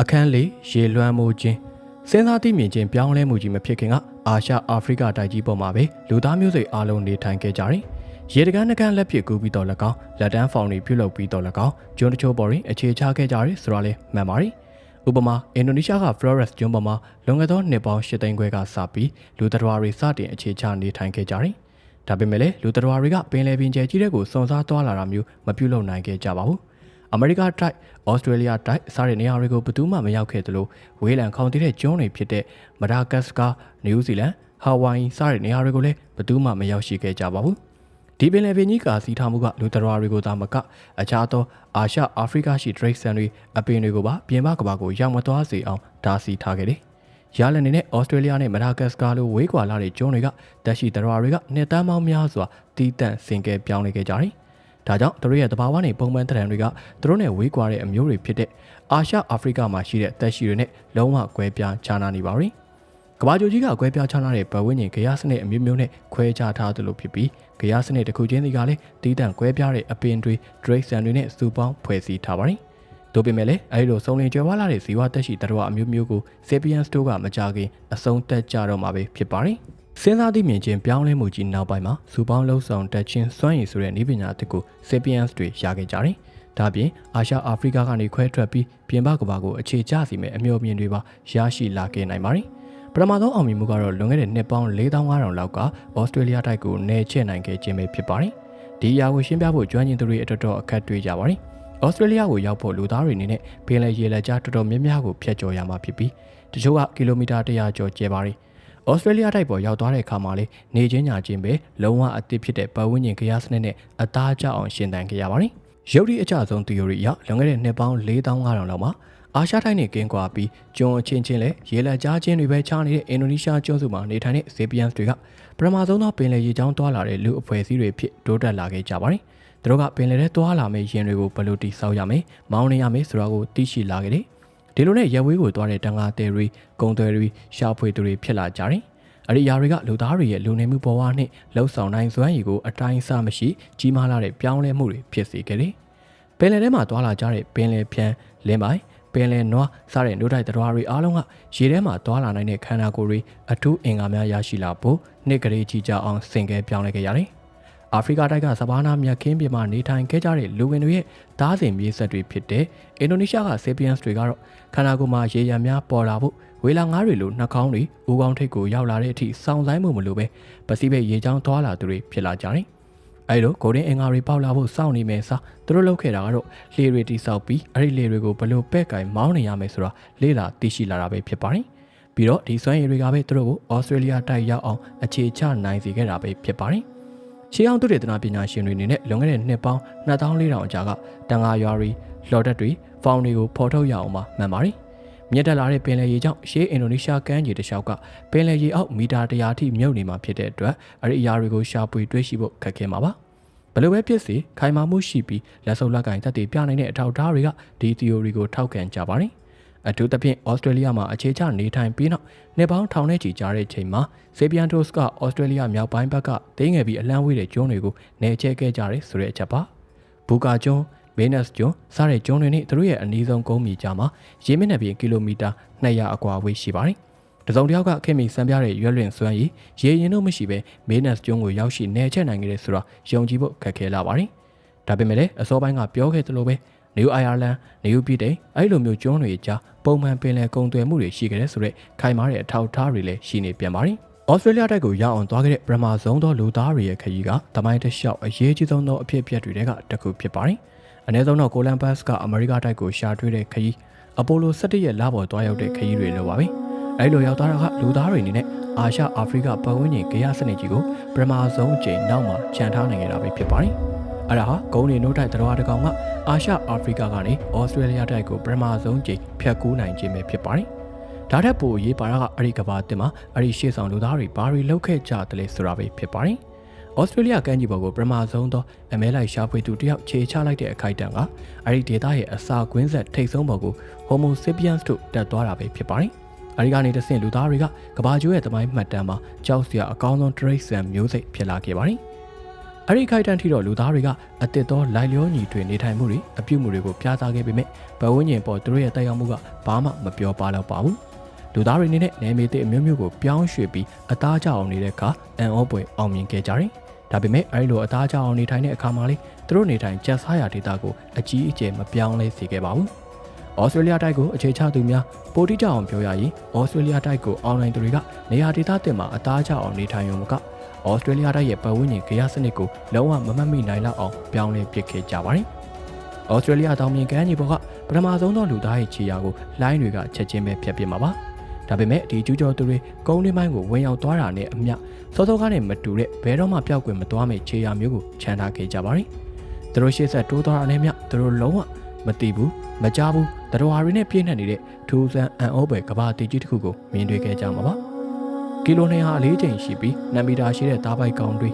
အခန်းလေးရေလွှမ်းမှုခြင်းစဉ်းစားသိမြင်ခြင်းပြောင်းလဲမှုကြီးမဖြစ်ခင်ကအာရှအာဖရိကတိုက်ကြီးပေါ်မှာပဲလူသားမျိုးစိတ်အလုံးနေထိုင်ခဲ့ကြတယ်။ရေတကန်းနှကန်းလက်ဖြစ်ကူးပြီးတော့၎င်းလက်တန်းဖောင်တွေပြုတ်လုပြီးတော့၎င်းကျွန်းတချို့ပေါ်တွင်အခြေချခဲ့ကြတယ်ဆိုတာလည်းမှန်ပါတယ်။ဥပမာအင်ဒိုနီးရှားက Flores ကျွန်းပေါ်မှာလွန်ခဲ့သောနှစ်ပေါင်း၈သိန်းခွဲကစပြီးလူသတ္တဝါတွေစတင်အခြေချနေထိုင်ခဲ့ကြတယ်။ဒါပေမဲ့လည်းလူသတ္တဝါတွေကပင်လယ်ပင်ကျဲကြီးတဲ့ကိုစွန့်စားသွားလာတာမျိုးမပြုလုပ်နိုင်ခဲ့ကြပါဘူး။ အမေရိကတိုက်၊ဩစတြေးလျတိုက်စတဲ့နေရာတွေကိုဘယ်သူမှမရောက်ခဲ့သလိုဝေးလံခေါင်တည်တဲ့ကျွန်းတွေဖြစ်တဲ့မဒါဂတ်စကာ၊နယူးဇီလန်၊ဟာဝိုင်စတဲ့နေရာတွေကိုလည်းဘယ်သူမှမရောက်ရှိခဲ့ကြပါဘူး။ဒီပင်လယ်ပင်ကြီးကာစီထားမှုကလူတော်တွေကိုသာမကအခြားသောအာရှအာဖရိကရှိဒရိတ်ဆန်တွေအပင်တွေကိုပါပြင်ပကဘာကိုရောက်မသွားစေအောင်ဒါစီထားခဲ့တယ်။ရလနေနဲ့ဩစတြေးလျနဲ့မဒါဂတ်စကာလိုဝေးကွာလာတဲ့ကျွန်းတွေကတက်ရှိတော်တွေကနှစ်တန်းပေါင်းများစွာတီးတန့်စင်ကဲပြောင်းလဲခဲ့ကြတယ်။ ဒါကြောင့်သူတို့ရဲ့တဘာဝနေပုံမှန်တရံတွေကသူတို့နဲ့ဝေးကွာတဲ့အမျိုးတွေဖြစ်တဲ့အာရှအာဖရိကမှာရှိတဲ့သက်ရှိတွေနဲ့လုံးဝကွဲပြားခြားနားနေပါပြီ။ကဘာဂျိုကြီးကကွဲပြားခြားနားတဲ့ဘဝင်းကျင်ဂရစနစ်အမျိုးမျိုးနဲ့ခွဲခြားထားသလိုဖြစ်ပြီးဂရစနစ်တစ်ခုချင်းစီကလည်းတီးတန့်ကွဲပြားတဲ့အပင်တွေဒရိတ်ဆန်တွေနဲ့စုပေါင်းဖွဲ့စည်းထားပါတယ်။တို့ပေမဲ့လည်းအဲဒီလိုစုံလင်ကြွယ်ဝလာတဲ့ဇီဝတက်ရှိတရဝအမျိုးမျိုးကို Sapiens တို့ကမကြခင်အဆုံးတက်ကြတော့မှာပဲဖြစ်ပါတယ်။ စဉ်းစားသိမြင်ခြင်းပြောင်းလဲမှုကြီးနောက်ပိုင်းမှာစူပေါင်းလှုပ်ဆောင်တက်ခြင်းစွမ်းရည်ဆိုတဲ့နည်းပညာအသစ်ကို Sapiens တွေရခဲ့ကြတယ်။ဒါပြင်အာရှအာဖရိကကနေခွဲထွက်ပြီးပြင်ပကမ္ဘာကိုအခြေကျစီမဲ့အမျိုးမြင်တွေပါရရှိလာခဲ့နိုင်ပါတယ်။ပထမဆုံးအောင်မြင်မှုကတော့လွန်ခဲ့တဲ့နှစ်ပေါင်း4500လောက်ကဩစတြေးလျတိုက်ကိုနယ်ချဲ့နိုင်ခဲ့ခြင်းပဲဖြစ်ပါတယ်။ဒီအရာကိုရှင်းပြဖို့ကျွမ်းကျင်သူတွေအတော်တော်အခက်တွေ့ကြပါတယ်။ဩစတြေးလျကိုရောက်ဖို့လူသားတွေအနေနဲ့ပင်လယ်ရေလက်ကြားတော်တော်များများကိုဖျက်ကျော်ရမှာဖြစ်ပြီးတချို့ကကီလိုမီတာ100ကျော်ကျယ်ပါတယ်။ ဩစတြေးလျတိုက်ပေါ်ရောက်သွားတဲ့အခါမှာလေနေချင်းညာချင်းပဲလုံးဝအသစ်ဖြစ်တဲ့ပတ်ဝန်းကျင်ကရားစနစ်နဲ့အသားကျအောင်ရှင်သန်ခဲ့ရပါတယ်။ရုပ်ရည်အကျဆုံး theory အရလွန်ခဲ့တဲ့နှစ်ပေါင်း4500လောက်မှာအာရှတိုင်းနဲ့ကင်းကွာပြီးကျွန်းအချင်းချင်းလဲရေလက်ကြားချင်းတွေပဲခြားနေတဲ့အင်ဒိုနီးရှားကျွန်းစုမှာနေထိုင်တဲ့ဇေပီယန်တွေကပထမဆုံးသောပင်လယ်ရေကြောင်းသွားလာတဲ့လူအဖွဲ့အစည်းတွေဖြစ်တိုးတက်လာခဲ့ကြပါတယ်။သူတို့ကပင်လယ်ထဲသွားလာမယ့်ယင်တွေကိုဘယ်လိုတိစောက်ရမလဲ၊မောင်းနေရမလဲဆိုတာကိုသိရှိလာခဲ့တယ်။ ဒီလိုနဲ့ရဝေးကိုသွားတဲ့တန်ငါတဲတွေကုံသွဲတွေရှာဖွေသူတွေဖြစ်လာကြတယ်။အဲ့ဒီຢာတွေကလူသားတွေရဲ့လူနေမှုဘဝနဲ့လှုပ်ဆောင်နိုင်စွမ်းရည်ကိုအတိုင်းအဆမရှိကြီးမားလာတဲ့ပြောင်းလဲမှုတွေဖြစ်စေခဲ့တယ်။ပင်လယ်ထဲမှာသွားလာကြတဲ့ပင်လယ်ဖြန်းလင်းပိုင်ပင်လယ်နွားစတဲ့နို့တိုက်တရားတွေအားလုံးကရေထဲမှာသွားလာနိုင်တဲ့ခန္ဓာကိုယ်တွေအထူးအင်္ဂါများရရှိလာဖို့နှစ်ကလေးကြီးကြအောင်ဆင်ကဲပြောင်းလဲခဲ့ရတယ်။ အာဖရိကတိုက်ကစဘာနာမြက်ခင်းပြင်မှာနေထိုင်ခဲ့ကြတဲ့လူဝင်တွေရဲ့သားစဉ်မြေဆက်တွေဖြစ်တဲ့အင်ဒိုနီးရှားက Sapiens တွေကတော့ခန္ဓာကိုယ်မှာရေရံများပေါ်လာဖို့ဝေလာငါးတွေလိုနှာခေါင်းတွေဦးခေါင်းထိပ်ကိုရောက်လာတဲ့အထိစောင့်ဆိုင်မှုမလိုပဲပစိဖိတ်ရေချောင်းသွားလာသူတွေဖြစ်လာကြတယ်။အဲဒီလိုဂိုဒင်အင်္ဂါတွေပေါက်လာဖို့စောင့်နေမယ်စားသူတို့လုပ်ခဲ့တာကတော့လေတွေတိဆောက်ပြီးအဲ့ဒီလေတွေကိုဘလို့ပဲ့ကင်မောင်းနေရမယ်ဆိုတာလေ့လာသိရှိလာတာပဲဖြစ်ပါတယ်။ပြီးတော့ဒီစွမ်းရည်တွေကပဲသူတို့ကိုဩစတြေးလျတိုက်ရောက်အောင်အခြေချနိုင်စေခဲ့တာပဲဖြစ်ပါတယ်။ ရှေးအောင်သူတေသနာပညာရှင်တွေအနေနဲ့လွန်ခဲ့တဲ့နှစ်ပေါင်း2400အကြာကတန်ဃာရွာတွေလော်တက်တွေဖောင်တွေကိုဖော်ထုတ်ရအောင်မှမှန်ပါတယ်။မြက်တက်လာတဲ့ပင်လယ်ရေကြောင့်ရှေးအင်ဒိုနီးရှားကမ်းခြေတစ်လျှောက်ကပင်လယ်ရေအောက်မီတာ100ထိမြုပ်နေမှာဖြစ်တဲ့အတွက်အဲ့ဒီအရာတွေကိုရှာဖွေတွေ့ရှိဖို့ခက်ခဲမှာပါ။ဘယ်လိုပဲဖြစ်စေခိုင်မာမှုရှိပြီးလက်စုပ်လက်ကင်သက်တည်ပြနိုင်တဲ့အထောက်အထားတွေကဒီ theory ကိုထောက်ခံကြပါတယ်။ အထူးသဖြင့်ဩစတြေးလျမှာအခြေချနေထိုင်ပြီးနောက်နှစ်ပေါင်းထောင်နဲ့ချီကြာတဲ့ချိန်မှာဆေပီယန်တိုစ်ကဩစတြေးလျမြောက်ပိုင်းဘက်ကတင်းငယ်ပြီးအလံဝေးတဲ့ကျွန်းတွေကိုနေချဲခဲ့ကြတယ်ဆိုတဲ့အချက်ပါဘူကာကျွန်းမင်းနက်စ်ကျွန်းစတဲ့ကျွန်းတွေနဲ့သူတို့ရဲ့အနီးဆုံးကုန်းမြေကြားမှာရေမျက်နှာပြင်ကီလိုမီတာ200အကွာအဝေးရှိပါတယ်တစုံတယောက်ကခင်မီစံပြတဲ့ရွက်လွင်စွမ်းရည်ရေရင်တို့မရှိပဲမင်းနက်စ်ကျွန်းကိုရောက်ရှိနေချက်နိုင်ခဲ့တဲ့ဆိုတာယုံကြည်ဖို့ခက်ခဲလာပါတယ်ဒါပေမဲ့လည်းအစောပိုင်းကပြောခဲ့သလိုပဲ နယူးအိုင်ယာလန်နယူးပြည်တိန်အဲ့လိုမျိုးကျွန်းတွေကြားပုံမှန်ပင်လယ်ကုန်သွယ်မှုတွေရှိခဲ့တဲ့ဆိုတော့ခိုင်မာတဲ့အထောက်အထားတွေလည်းရှိနေပြန်ပါတယ်။ဩစတြေးလျတိုက်ကိုရောက်အောင်သွားခဲ့တဲ့ပရမာဆုံးသောလူသားတွေရဲ့ခရီးကတမိုင်းတစ်လျှောက်အရေးကြီးဆုံးသောအဖြစ်အပျက်တွေကတစ်ခုဖြစ်ပါတယ်။အနည်းဆုံးတော့ကိုလန်ဘတ်ကအမေရိကတိုက်ကိုရှာတွေ့တဲ့ခရီးအပိုလို17ရဲ့လပေါ်သွားရောက်တဲ့ခရီးတွေလိုပါပဲ။အဲဒီလိုရောက်သွားတာကလူသားတွေအနေနဲ့အာရှအာဖရိကပတ်ဝန်းကျင်ကြရစနစ်ကြီးကိုပရမာဆုံးအချိန်နောက်မှာခြံထားနိုင်ခဲ့တာပဲဖြစ်ပါတယ်။ အဲ့ဒါဟာဂုံးနေနို့တိုက်တော်တကောင်ကအာရှအာဖရိကကနေဩစတြေးလျတိုက်ကိုပထမဆုံးကြိမ်ဖြတ်ကူးနိုင်ခြင်းပဲဖြစ်ပါတယ်။ဒါထက်ပိုရေးပါတာကအဲ့ဒီကဘာတင်မှာအဲ့ဒီရှေ့ဆောင်လူသားတွေဘာတွေလုပ်ခဲ့ကြတယ်လဲဆိုတာပဲဖြစ်ပါတယ်။ဩစတြေးလျကမ်းခြေပေါ်ကိုပထမဆုံးသောအမဲလိုက်ရှာဖွေသူတယောက်ခြေချလိုက်တဲ့အခိုက်အတန့်ကအဲ့ဒီဒေသရဲ့အစာကွင်းဆက်ထိတ်ဆုံးပေါ်ကို Homo sapiens တို့တက်သွားတာပဲဖြစ်ပါတယ်။အဲဒီကနေတဆင့်လူသားတွေကကဘာကျိုးရဲ့တမိုင်းမှတ်တမ်းမှာကြောက်စရာအကောင်းဆုံး trace မျိုးစိတ်ဖြစ်လာခဲ့ပါတယ်။က အဲ့ဒီခိုက်တန်းထိတော့လူသားတွေကအတစ်သောလိုက်လျောညီတွေနေထိုင်မှုတွေအပြုမှုတွေကိုပြသခဲ့ပေမဲ့ဘဝင်းကျင်ပေါ်သူတို့ရဲ့တိုက်ရောက်မှုကဘာမှမပြောပါတော့ပါဘူးလူသားတွေအနေနဲ့နယ်မြေသစ်အမျိုးမျိုးကိုပြောင်းရွှေ့ပြီးအသားကျအောင်နေတဲ့အခါအန်အောပွဲအောင်မြင်ခဲ့ကြတယ်ဒါပေမဲ့အဲဒီလိုအသားကျအောင်နေထိုင်တဲ့အခါမှာလေသူတို့နေထိုင်ကျက်စားရာဒေတာကိုအကြီးအကျယ်မပြောင်းလဲစေခဲ့ပါဘူး။ဩစတြေးလျတိုက်ကိုအခြေချသူများပိုတိကျအောင်ပြောရရင်ဩစတြေးလျတိုက်ကိုအွန်လိုင်းသူတွေကနေရာဒေတာတင်မှာအသားကျအောင်နေထိုင်ရုံမက ဩစတြေးလျတိုက်ရဲ့ပတ်ဝန်းကျင်ကြရစနစ်ကိုလုံးဝမမှတ်မိနိုင်လောက်အောင်ပြောင်းလဲပစ်ခဲ့ကြပါတယ်။ဩစတြေးလျတောင်မြင်ကမ်းခြေပေါ်ကပထမဆုံးသောလူသားရဲ့ခြေရာကိုလိုင်းတွေကချက်ချင်းပဲဖျက်ပစ်မှာပါ။ဒါပေမဲ့ဒီကျူးကျော်သူတွေကုန်းလေးမိုင်းကိုဝင်ရောက်သွားတာနဲ့အမျှစောစောကားနဲ့မတူတဲ့ဘဲတော့မှပျောက်ကွယ်မသွားမယ့်ခြေရာမျိုးကိုခြံထားခဲ့ကြပါတယ်။သူတို့ရှေ့ဆက်တိုးသွားတာနဲ့မျှသူတို့လုံးဝမတိဘူးမကြဘူးတတော်ရီနဲ့ပြည့်နှက်နေတဲ့ထူးဆန်းအန်အိုးပဲကဘာတီကြီးတစ်ခုကိုမြင်တွေ့ခဲ့ကြမှာပါ။ ကီလို200အလေးချိန်ရှိပြီးနမီတာရှိတဲ့သားပိုက်ကောင်တွေ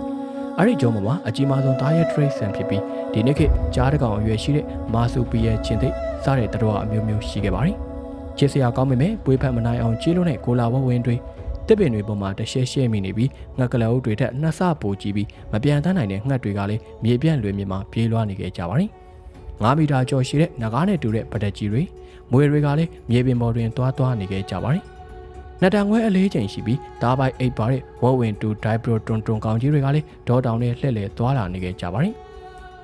အဲ့ဒီကျုံးမှာအကြီးမားဆုံးသားရဲ trace ဆန်ဖြစ်ပြီးဒီနေ့ခေတ်ကြားတကောင်အရွယ်ရှိတဲ့မာဆူပီရဲ့ချင်းသိစတဲ့တတော်အမျိုးမျိုးရှိခဲ့ပါတယ်။ချစ်စရာကောင်းပေမဲ့ပွေးဖက်မနိုင်အောင်ကြီးလို့နဲ့ကိုလာဝဝင်းတွေတစ်ပင်တွေပေါ်မှာတရှဲရှဲမိနေပြီးငှက်ကလအုပ်တွေထက်နှစ်ဆပိုကြီးပြီးမပြန်တန်းနိုင်တဲ့ငှက်တွေကလည်းမြေပြန့်လွင်မြေမှာပြေးလွှားနေကြပါရင်9မီတာကျော်ရှိတဲ့နဂါးနဲ့တူတဲ့ပဒက်ကြီးတွေမွေတွေကလည်းမြေပြင်ပေါ်တွင်တွားတွားနေကြပါရင် နှစ်တန်ခွဲအလေးချိန်ရှိပြီးဒါပိုက်အိတ်ပါတဲ့ဝဝဝင်တူဒိုင်ပရိုတွန်တွန်ကောင်ကြီးတွေကလည်းဒေါတောင်နဲ့လှည့်လည်သွားလာနေကြပါရင်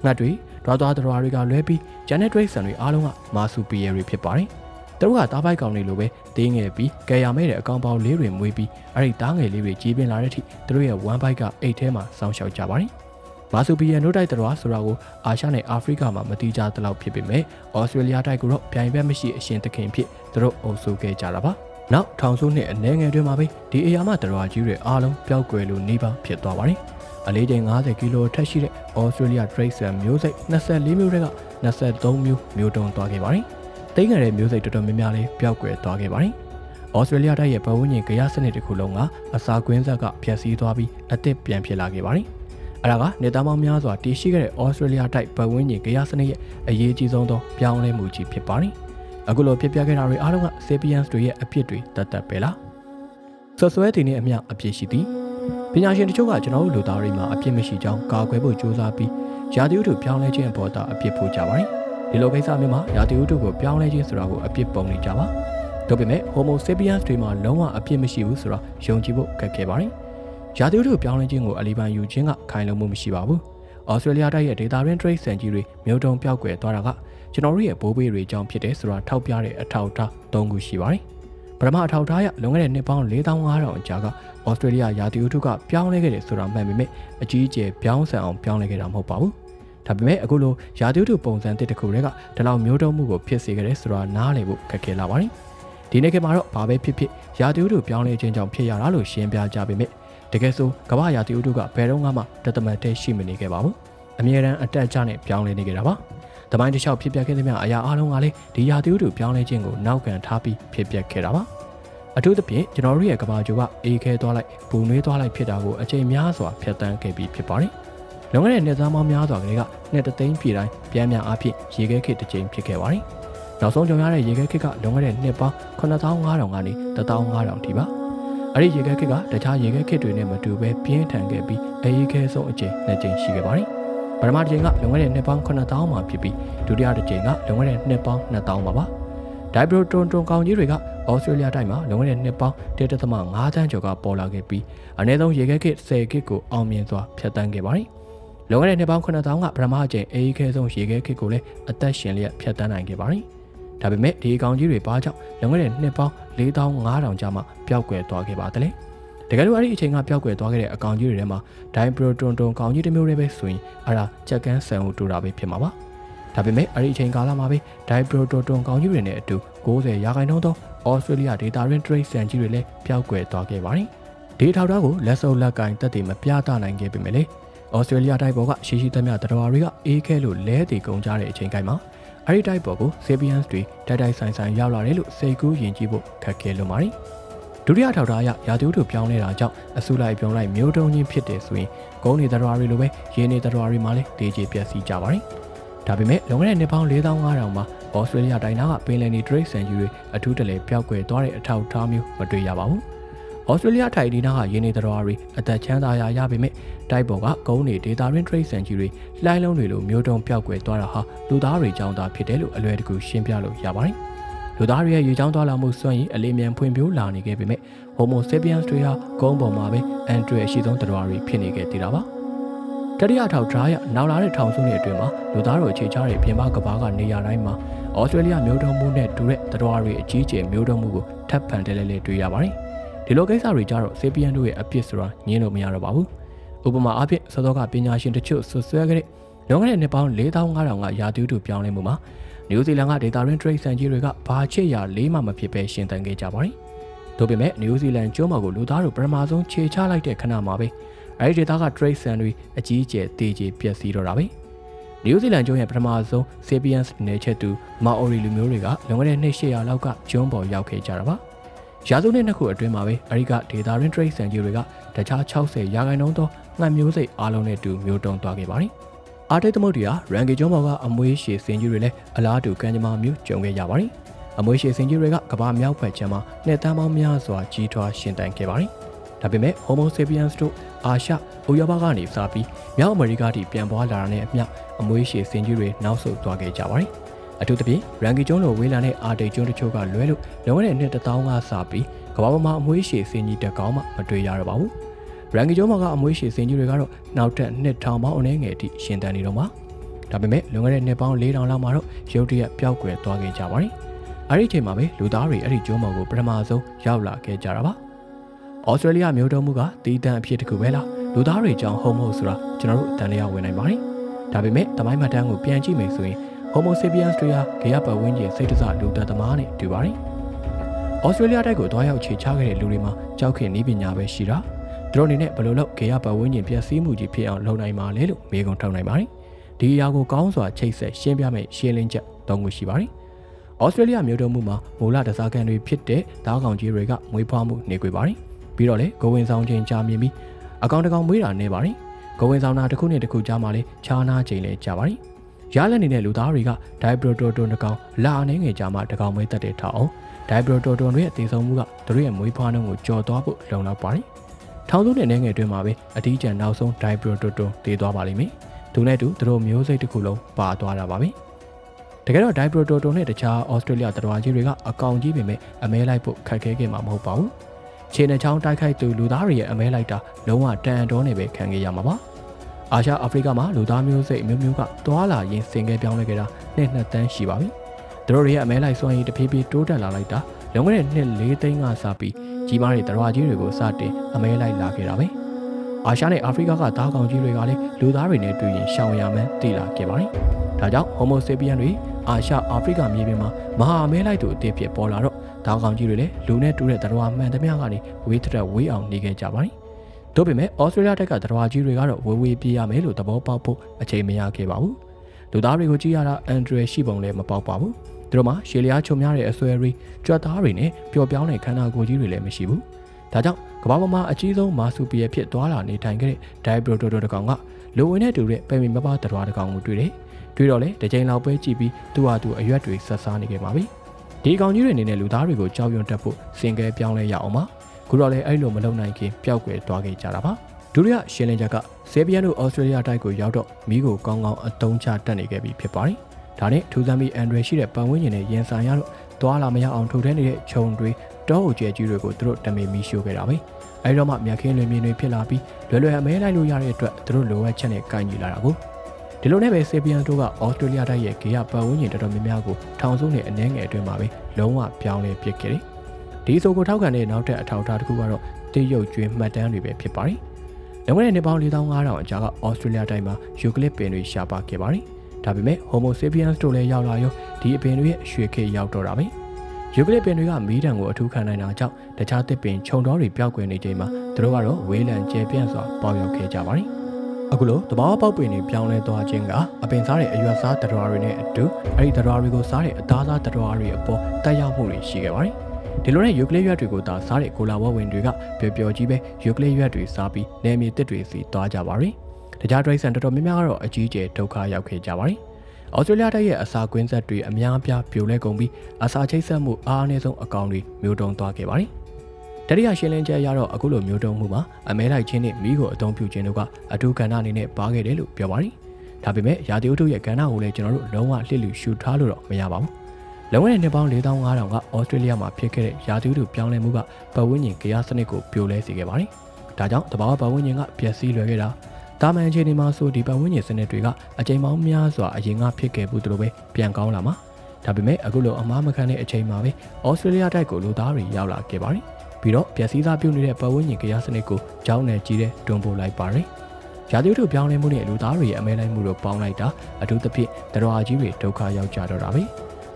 ငှက်တွေတွားတွားတရွာတွေကလွဲပြီးဂျန်နက်ဒရိတ်ဆန်တွေအားလုံးကမာဆူပီယယ်တွေဖြစ်ပါတယ်သူတို့ကတားပိုက်ကောင်တွေလိုပဲတင်းငယ်ပြီးကဲရမဲတဲ့အကောင်ပေါင်းလေးတွေမွေးပြီးအဲ့ဒီတားငယ်လေးတွေကြီးပင်လာတဲ့အထိသူတို့ရဲ့ဝမ်ဘိုက်ကအိတ်ထဲမှာစောင်းရှောက်ကြပါတယ်။မာဆူပီယန်နို့တိုက်တော်ဆိုတာကိုအာရှနဲ့အာဖရိကမှာမတိကျသလောက်ဖြစ်ပေမဲ့ဩစတြေးလျတိုက်ကိုတော့ပြိုင်ဘက်မရှိအရှင်သခင်ဖြစ်သူတို့အုပ်စုခဲ့ကြတာပါ။ နောက်ထောင်စုနှစ်အနည်းငယ်တွင်မှာပဲဒီအရာမတော်ကြီးတွေအားလုံးပျောက်ကွယ်လို့နေပါဖြစ်သွားပါတယ်။အလေးချိန်50ကီလိုထက်ရှိတဲ့ဩစတြေးလျဒရိတ်ဆန်မျိုးစိတ်24မျိုးတွေက23မျိုးမျိုးတုံးသွားခဲ့ပါတယ်။တိတ်ငယ်တဲ့မျိုးစိတ်တော်တော်များများလေးပျောက်ကွယ်သွားခဲ့ပါတယ်။ဩစတြေးလျတိုက်ရဲ့ပတ်ဝန်းကျင်ကြရစနစ်တစ်ခုလုံးကအစာကွင်းဆက်ကဖျက်ဆီးသွားပြီးအသစ်ပြန်ဖြစ်လာခဲ့ပါတယ်။အဲဒါကနေသားမောင်းများစွာတည်ရှိခဲ့တဲ့ဩစတြေးလျတိုက်ပတ်ဝန်းကျင်ကြရစနစ်ရဲ့အရေးကြီးဆုံးသောပြောင်းလဲမှုကြီးဖြစ်ပါတယ်။ အခုလိုဖြစ်ပြခဲ့တာတွေအားလုံးက Sapiens တွေရဲ့အဖြစ်တွေတတ်တတ်ပဲလား။ဆွဆွဲတည်နေအမြောက်အဖြစ်ရှိသည်။ပညာရှင်တချို့ကကျွန်တော်တို့လူသားတွေမှာအဖြစ်မရှိကြောင်းကာကွယ်ဖို့ကြိုးစားပြီးယာတိဥထုပြောင်းလဲခြင်းအပေါ်သာအဖြစ်ဖို့ကြပါတယ်။ဒီလိုကိစ္စမျိုးမှာရာသီဥတုကိုပြောင်းလဲခြင်းဆိုတာကိုအပြစ်ပုံနေကြပါဒါပေမဲ့ Homo sapiens တွေမှာလုံးဝအပြစ်မရှိဘူးဆိုတော့ယုံကြည်ဖို့ခက်ခဲပါတယ်ရာသီဥတုပြောင်းလဲခြင်းကိုအလီပန်ယူခြင်းကခိုင်လုံမှုမရှိပါဘူးဩစတြေးလျတိုက်ရဲ့ data rent trade စံကြီးတွေမြို့တုံပြောက်ကွယ်သွားတာက ကျွန်တော်တို့ရဲ့ဘိုးဘေးတွေအကြောင်းဖြစ်တယ်ဆိုတာထောက်ပြတဲ့အထောက်အထား၃ခုရှိပါတယ်ပထမအထောက်အထားရလွန်ခဲ့တဲ့နှစ်ပေါင်း4500အကြာကဩစတြေးလျရာသီဥတုကပြောင်းလဲခဲ့တယ်ဆိုတာမှန်ပေမဲ့အကြီးအကျယ်ပြောင်းဆန်အောင်ပြောင်းလဲခဲ့တာမဟုတ်ပါဘူးဒါပေမဲ့အခုလိုရာသီဥတုပုံစံတစ်တစ်ခုတည်းကဒီလောက်မျိုးတုံးမှုကိုဖြစ်စေခဲ့တဲ့ဆိုတာနားလည်ဖို့ခက်ခဲလာပါတယ်ဒီနေ့ခေတ်မှာတော့ဘာပဲဖြစ်ဖြစ်ရာသီဥတုပြောင်းလဲခြင်းကြောင့်ဖြစ်ရတာလို့ရှင်းပြကြပေမဲ့တကယ်ဆိုကမ္ဘာရာသီဥတုကဘယ်တော့မှတသမတ်တည်းရှိမနေခဲ့ပါဘူးအမြဲတမ်းအတက်အကျနဲ့ပြောင်းလဲနေကြတာပါ တမိုင်းတစ်လျှောက်ဖြစ်ပျက်ခဲ့သမျှအရာအလုံးကလည်းဒီရာသီဥတုပြောင်းလဲခြင်းကိုနောက်ကန်ထားပြီးဖြစ်ပျက်ခဲ့တာပါအထူးသဖြင့်ကျွန်တော်တို့ရဲ့ကဘာဂျိုကအေးခဲသွားလိုက်ပူနွေးသွားလိုက်ဖြစ်တာကိုအချိန်များစွာဖျက်ဆီးခဲ့ပြီးဖြစ်ပါတယ်။လွန်ခဲ့တဲ့နှစ်သားမောင်းများစွာကလေးကနှစ်တသိန်းပြည်တိုင်းပြန်ပြန်အားဖြင့်ရေခဲခေတ်တစ်ကြိမ်ဖြစ်ခဲ့ပါတယ်။နောက်ဆုံးကြုံရတဲ့ရေခဲခေတ်ကလွန်ခဲ့တဲ့နှစ်ပေါင်း9500ကနေ15000ထိပါ။အဲ့ဒီရေခဲခေတ်ကတခြားရေခဲခေတ်တွေနဲ့မတူဘဲပြင်းထန်ခဲ့ပြီးအရေးခဲဆုံးအကြိမ်နှစ်ကြိမ်ရှိခဲ့ပါတယ်။ ပထမတစ်ကြိမ်ကလွန်ခဲ့တဲ့နှစ်ပေါင်း9000မှာဖြစ်ပြီးဒုတိယတစ်ကြိမ်ကလွန်ခဲ့တဲ့နှစ်ပေါင်း2000မှာပါ။ဒိုင်ဘရိုတွန်တွန်ကောင်ကြီးတွေကဩစတြေးလျတိုင်းမှာလွန်ခဲ့တဲ့နှစ်ပေါင်း1.5တန်းကျော်ကပေါ်လာခဲ့ပြီးအနည်းဆုံးရေခဲခေတ်10ခေတ်ကိုအောင်မြင်စွာဖျက်ဆီးခဲ့ပါတယ်။လွန်ခဲ့တဲ့နှစ်ပေါင်း9000ကပထမအကြိမ်အေးခဲဆုံးရေခဲခေတ်ကိုလည်းအသက်ရှင်လျက်ဖျက်ဆီးနိုင်ခဲ့ပါတယ်။ဒါပေမဲ့ဒီအကောင်ကြီးတွေဘာကြောင့်လွန်ခဲ့တဲ့နှစ်ပေါင်း4500ကြာမှပျောက်ကွယ်သွားခဲ့ပါသလဲ။ တကယ်လို့အဲ့ဒီအချိန်ကပျောက်ကွယ်သွားခဲ့တဲ့အကောင်ကြီးတွေထဲမှာဒိုင်ပရိုတွန်တွန်ကောင်ကြီးတစ်မျိုးတည်းပဲဆိုရင်အဲ့ဒါချက်ကန်းဆန်ဟူတူတာပဲဖြစ်မှာပါ။ဒါပေမဲ့အဲ့ဒီအချိန်ကာလမှာပဲဒိုင်ပရိုတွန်တွန်ကောင်ကြီးတွေနဲ့အတူ90ရာခိုင်နှုန်းသောဩစတြေးလျဒေတာရင်းထရိတ်ဆန်ကြီးတွေလည်းပျောက်ကွယ်သွားခဲ့ပါတယ်။ဒီထောက်ထားကိုလက်စုပ်လက်ကင်တက်တည်မပြသနိုင်ခဲ့ပေမဲ့လေဩစတြေးလျတိုက်ပေါ်ကရှိရှိသမျှတတော်တွေကအေးခဲလို့လဲတည်ကုန်ကြတဲ့အချိန်တိုင်းမှာအဲ့ဒီတိုက်ပေါ်ကို Sapiens တွေတိုက်တိုက်ဆိုင်ဆိုင်ရောက်လာတယ်လို့စိတ်ကူးယဉ်ကျေးဖို့ခက်ခဲလို့ပါတယ်။ ဒုတိယထောက်ထားအရရာသီဥတုပြောင်းလဲတာကြောင့်အဆုလိုက်ပြောင်းလိုက်မျိုးတုံးချင်းဖြစ်တယ်ဆိုရင်ကုန်းနေတတော်တွေလိုပဲရင်းနေတတော်တွေမှာလည်းဒေးကျေပျက်စီးကြပါတယ်။ဒါပေမဲ့လွန်ခဲ့တဲ့နှစ်ပေါင်း4500မှာဩစတြေးလျတိုင်းနာကပင်လယ်နေဒရိတ်ဆန်ကြီးတွေအထူးတလဲပျောက်ကွယ်သွားတဲ့အထောက်အထားမျိုးမတွေ့ရပါဘူး။ဩစတြေးလျထိုင်ဒီနာကရင်းနေတော်ရီအသက်ချမ်းသာရာရပေမဲ့တိုက်ပေါ်ကကုန်းနေဒေတာရင်း trade ဆန်ကြီးတွေလှိုင်းလုံးတွေလိုမျိုးတုံပျောက်ကွယ်သွားတာဟာလူသားတွေကြောင့်သာဖြစ်တယ်လို့အလွယ်တကူရှင်းပြလို့ရပါတယ်။ လူသားတွေရဲ့ရေချောင်းသွားလာမှုစွမ်းရည်အလေးမြန်ဖွံ့ဖြိုးလာနေခဲ့ပေမဲ့ Homo sapiens တွေဟာကုန်းပေါ်မှာပဲအန်ဒရယ်ရှိဆုံးတော်ရီဖြစ်နေခဲ့သေးတာပါ။တတိယထောက်ဒရာရနောက်လာတဲ့ထောင်စုတွေအတွင်းမှာလူသားတို့အခြေချတဲ့ပြင်ပကဘာကနေရာတိုင်းမှာဩစတြေးလျမျိုးတုံးမှုနဲ့တူတဲ့တော်ရီအကြီးကျယ်မျိုးတုံးမှုကိုထပ်ဖန်တယ်လဲလဲတွေ့ရပါတယ်။ဒီလိုကိစ္စတွေကြတော့ဆေပီယန်တို့ရဲ့အပြစ်ဆိုတာညင်းလို့မရတော့ပါဘူးဥပမာအားဖြင့်စောစောကပညာရှင်တချို့ဆွဆွဲခဲ့တဲ့လွန်ခဲ့တဲ့နှစ်ပေါင်း4500ကရာသီဥတုပြောင်းလဲမှုမှာ နယူးဇီလန်ကဒေတာရင်းထရိတ်ဆန်ကြီးတွေကဘာချစ်ရလေးမှမဖြစ်ပဲရှင်သန်ခဲ့ကြပါတယ်။ဒါပေမဲ့နယူးဇီလန်ကျွန်းမှာကိုလူသားတို့ပထမဆုံးခြေချလိုက်တဲ့ခဏမှာပဲအဲဒီဒေတာကထရိတ်ဆန်တွေအကြီးအကျယ်တည်ကြည်ပျက်စီးတော့တာပဲ။နယူးဇီလန်ကျွန်းရဲ့ပထမဆုံး Sapiens နယ်ချက်သူမာအိုရီလူမျိုးတွေကလွန်ခဲ့တဲ့နှစ်800လောက်ကကျွန်းပေါ်ရောက်ခဲ့ကြတာပါ။ရာစုနှစ်နှစ်ခုအတွင်းမှာပဲအရိကဒေတာရင်းထရိတ်ဆန်ကြီးတွေကတခြား60ရာခိုင်နှုန်းသောငှက်မျိုးစိတ်အားလုံးနဲ့တူမျိုးတုံသွားခဲ့ပါတယ်။ အာတိတ်သမုဒ္ဒရာရန်ဂီကျွန်းပေါ်ကအမွေးရှည်စင်ကြီးတွေလည်းအလားတူကံကြမ္မာမျိုးကြုံခဲ့ကြပါတယ်။အမွေးရှည်စင်ကြီးတွေကကဘာမြောက်ဘက်ခြမ်းမှာနှစ်တန်းပေါင်းများစွာကြီးထွားရှင်တန်ခဲ့ပါတယ်။ဒါပေမဲ့ Homo sapiens တို့အာရှဥရောပကနေစပြီးမြောက်အမေရိကထိပြန်ပွားလာတာနဲ့အမျှအမွေးရှည်စင်ကြီးတွေနောက်ဆုတ်သွားခဲ့ကြပါတယ်။အထူးသဖြင့်ရန်ကီကျွန်းလိုဝေးလံတဲ့အာတိတ်ကျွန်းတချို့ကလွဲလို့လွန်ခဲ့တဲ့နှစ်တစ်သောင်းကစပြီးကမ္ဘာပေါ်မှာအမွှေးရှည်စင်ကြီးတက်ကောင်းမှမတွေ့ရတော့ပါဘူး။ ရန်ကီကျွန်းမှာကအမွှေးရှည်စင်ကြီးတွေကတော့နောက်ထပ်နှစ်ထောင်ပေါင်းအနည်းငယ်အထိရှင်သန်နေတော့မှာ။ဒါပေမဲ့လွန်ခဲ့တဲ့နှစ်ပေါင်း၄000လောက်မှာတော့ရုတ်တရက်ပျောက်ကွယ်သွားခဲ့ကြပါတယ်။အဲဒီအချိန်မှာပဲလူသားတွေအဲ့ဒီကျွန်းပေါ်ကိုပထမဆုံးရောက်လာခဲ့ကြတာပါ။ဩစတြေးလျမျိုးတုံးမှုကတီးတန့်အဖြစ်တစ်ခုပဲလားလူသားတွေကြောင့်ဟုတ်မဟုတ်ဆိုတာကျွန်တော်တို့အတန်လျာဝင်နိုင်ပါတယ်။ဒါပေမဲ့တမိုင်းမှတ်တမ်းကိုပြန်ကြည့်မယ်ဆိုရင် Homo sapiens တွေဟာဂေယပတ်ဝန်းကျင်စိတ်တစလူသက်သမားနဲ့တူပါတယ်။ဩစတြေးလျတိုက်ကိုတွားရောက်ခြေချခဲ့တဲ့လူတွေမှာကြောက်ခင်ဤပညာပဲရှိတာ။ သူတို့အနေနဲ့ဘယ်လိုလုပ်ဂေယပတ်ဝန်းကျင်ပျက်စီးမှုကြီးဖြစ်အောင်လုပ်နိုင်မှာလဲလို့မေးခွန်းထုတ်နိုင်ပါတယ်။ဒီအရာကိုကောင်းစွာချိတ်ဆက်ရှင်းပြမယ့်ရှင်းလင်းချက်သုံးခုရှိပါတယ်။ဩစတြေးလျမျိုးတုံးမှုမှာမူလတစားကန်တွေဖြစ်တဲ့ဓာတ်ကောင်ကြီးတွေကမွေးဖွားမှုနေကြပါတယ်။ပြီးတော့လေကိုဝင်ဆောင်ချိန်ကြာမြင့်ပြီးအကောင်တကောင်မွေးတာနေပါတယ်။ကိုဝင်ဆောင်တာတစ်ခုနဲ့တစ်ခုကြားမှာလေခြားနာချိန်လဲကြာပါတယ်။ရလက်နေတဲ့လူသားတွေကဒိုင်ပရိုတိုတွန်တကောင်လာအနေငယ်ကြမှာတကောင်မွေးတက်တဲ့ထောက်အောင်ဒိုင်ပရိုတိုတွန်တွေရဲ့တည်ဆုံမှုကသူတို့ရဲ့မွေးဖွားနှုန်းကိုကြော်သွားဖို့လုံလောက်ပါတယ်။ ထောင်စုနဲ့နေငယ်တွင်မှာပဲအတီးကျန်နောက်ဆုံးဒိုင်ပရိုတိုတွန်တည်သွားပါလိမ့်မယ်။သူနဲ့တူသူတို့မျိုးစိတ်တစ်ခုလုံးပါသွားတာပါပဲ။တကယ်တော့ဒိုင်ပရိုတိုတွန်နဲ့တခြားဩစတြေးလျတတော်ကြီးတွေကအကောင်ကြီးပေမဲ့အမဲလိုက်ဖို့ခက်ခဲခဲ့မှာမဟုတ်ပါဘူး။ခြေနှချောင်းတိုက်ခိုက်သူလူသားတွေရဲ့အမဲလိုက်တာလုံးဝတန်တော်နေပဲခံခဲ့ရမှာပါ။အာရှအာဖရိကမှာလူသားမျိုးစိတ်မျိုးမျိုးကတွာလာရင်စင်ကဲပြောင်းလဲခဲ့တာနှစ်နှစ်တန်းရှိပါပြီ။သူတို့တွေရဲ့အမဲလိုက်စွမ်းရည်တဖြည်းဖြည်းတိုးတက်လာလိုက်တာလွန်ခဲ့တဲ့နှစ်၄သိန်းကစပြီး ကြီးမားတဲ့တရွာကြီးတွေကိုစတင်အမဲလိုက်လာခဲ့တာပဲ။အာရှနဲ့အာဖရိကကသားကောင်ကြီးတွေကလည်းလူသားတွေနဲ့တွေ့ရင်ရှောင်ရမှန်းသိလာခဲ့ပါတယ်။ဒါကြောင့် Homo sapien တွေအာရှအာဖရိကမြေပြင်မှာမဟာအမဲလိုက်တို့အသေးဖြစ်ပေါ်လာတော့သားကောင်ကြီးတွေလည်းလူနဲ့တူတဲ့တရွာမှန်သမျှကနေဝေးထက်ဝေးအောင်နေခဲ့ကြပါတယ်။တို့ပေမဲ့ဩစတြေးလျတက်ကတရဝါကြီးတွေကတော့ဝေဝေးပြေးရမယ်လို့သဘောပေါက်ဖို့အချိန်မရခဲ့ပါဘူးလူသားတွေကိုကြည့်ရတာအန်ဒရယ်ရှိပုံလည်းမပေါက်ပါဘူး သူတို့မှာရှေလျားချုံများတဲ့အဆွဲရီကြွက်သားတွေနဲ့ပျော်ပြောင်းတဲ့ခန္ဓာကိုယ်ကြီးတွေလည်းမရှိဘူးဒါကြောင့်ကမ္ဘာပေါ်မှာအကြီးဆုံးမာဆူပီယဖြစ်သွားလာနေထိုင်ခဲ့တဲ့ဒိုင်ဘရိုတိုတိုတကောင်ကလူဝင်တဲ့တူတဲ့ပယ်မီမပါတရဝါတကောင်ကိုတွေ့တယ်တွေ့တော့လေတစ်ချိန်လောက်ပဲကြည့်ပြီးသူ့ဟာသူအရွက်တွေဆက်စားနေခဲ့ပါပြီဒီကောင်ကြီးတွေအနေနဲ့လူသားတွေကိုကြောက်ရွံ့တတ်ဖို့စင်ကဲပြောင်းလဲရအောင်ပါခုတော့လည်းအဲ့လိုမလုံနိုင်ခင်ပျောက်ကွယ်သွားခဲ့ကြတာပါဒုတိယရှင်းလင်းချက်ကဆေဘီယန်တို့ဩစတြေးလျတိုက်ကိုရောက်တော့မိကိုကောင်းကောင်းအတုံးချတက်နေခဲ့ပြီဖြစ်ပါတယ် ဒါနဲ့ထူးဆန်းပြီးအန်ဒရယ်ရှိတဲ့ပတ်ဝန်းကျင်နဲ့ရင်ဆိုင်ရတော့သွားလာမရအောင်ထုတ်ထဲနေတဲ့ခြုံတွေတောအုပ်ကျဲကြီးတွေကိုသူတို့တမေမီရှို့ခဲ့တာပဲအဲဒီတော့မှမြက်ခင်းလွင်မြင်တွေဖြစ်လာပြီးလွယ်လွယ်အမဲလိုက်လို့ရတဲ့အတွက်သူတို့လိုအပ်ချက်နဲ့ကိုင်ညီလာတာကိုဒီလိုနဲ့ပဲဆေဘီယန်တို့ကဩစတြေးလျတိုက်ရဲ့ဂေယပတ်ဝန်းကျင်တော်တော်များများကိုထောင်စုနဲ့အနှဲငယ်အတွင်းမှာပဲလုံးဝပြောင်းလဲပစ်ခဲ့တယ်ဒီဆိုကိုထောက်ခံတဲ့နောက်ထပ်အထောက်အထားတစ်ခုကတော့တိရုပ်ကျွင်းမှတ်တမ်းတွေပဲဖြစ်ပါတယ်။လွန်ခဲ့တဲ့နှစ်ပေါင်း4500အကြာကဩစတြေးလျတိုင်းမှာယူကလစ်ပင်တွေရှားပါခဲ့ပါတယ်။ ဒါပေမဲ့ Homo sapiens တို့လည်းရောက်လာရောဒီအပင်တွေရဲ့ရွှေခေတ်ရောက်တော့တာပဲ။ယူကလစ်ပင်တွေကမီးတံကိုအထူးခံနိုင်တာကြောင့်တခြားသစ်ပင်ခြုံတော်တွေပျောက်ကွယ်နေချိန်မှာသူတို့ကတော့ဝေးလံကျဲပြန့်စွာပေါရောက်ခဲ့ကြပါတယ်။အခုလိုတဘာပေါက်ပင်တွေပြောင်းလဲသွားခြင်းကအပင်စားတဲ့အရွက်စားတရဝါတွေနဲ့အတူအဲ့ဒီတရဝါတွေကိုစားတဲ့အသားစားတရဝါတွေအပေါ်တက်ရောက်မှုတွေရှိခဲ့ပါတယ်။ဒီလိုနဲ့ယူကလစ်ရွက်တွေကိုသာစားတဲ့ကိုလာဝဝင်တွေကပျော်ပျော်ကြီးပဲယူကလစ်ရွက်တွေစားပြီးနယ်မြေတစ်တွေစီသွားကြပါရီ။ တခြားဒရိတ်ဆန်တော်တော်များများကတော့အကြီးအကျယ်ဒုက္ခရောက်ခဲ့ကြပါရီ။ဩစတြေးလျတိုက်ရဲ့အစာကွင်းဆက်တွေအများအပြားပြိုလဲကုန်ပြီးအစာချိတ်ဆက်မှုအားအနည်းဆုံးအကောင်တွေမျိုးတုံးသွားခဲ့ပါရီ။တတိယရှင်းလင်းချက်အရတော့အခုလိုမျိုးတုံးမှုမှာအမဲလိုက်ချင်းနဲ့မိကိုအသုံးပြုခြင်းတို့ကအထူးကဏ္ဍအနေနဲ့ပါခဲ့တယ်လို့ပြောပါတယ်။ဒါပေမဲ့ရာသီဥတုရဲ့ကဏ္ဍကိုလည်းကျွန်တော်တို့လုံးဝလှစ်လူရှူထားလို့တော့မရပါဘူး။လုံခဲ့တဲ့နှစ်ပေါင်း4500ကဩစတြေးလျမှာဖြစ်ခဲ့တဲ့ရာသီဥတုပြောင်းလဲမှုကပတ်ဝန်းကျင်ကြရားစနစ်ကိုပြိုလဲစေခဲ့ပါတယ်။ဒါကြောင့်တဘာဝပတ်ဝန်းကျင်ကပျက်စီးလွယ်ခဲ့တာ တာမန်အခြေအနေမှာဆိုဒီပတ်ဝန်းကျင်စနစ်တွေကအချိန်ပေါင်းများစွာအရင်ကဖြစ်ခဲ့ဘူးသူလိုပဲပြန်ကောင်းလာမှာဒါပေမဲ့အခုလိုအမားမခံတဲ့အချိန်မှာပဲဩစတြေးလျတိုက်ကိုလူသားတွေရောက်လာခဲ့ပါတယ်ပြီးတော့ပျက်စီးသားပြုတ်နေတဲ့ပတ်ဝန်းကျင်ကြရားစနစ်ကိုကြောင်းနယ်ကြီးတဲ့တွန်းပို့လိုက်ပါတယ်ရာသီဥတုပြောင်းလဲမှုနဲ့လူသားတွေရဲ့အမဲလိုက်မှုတို့ပေါင်းလိုက်တာအထူးသဖြင့်တတော်ကြီးတွေဒုက္ခရောက်ကြတော့တာပဲ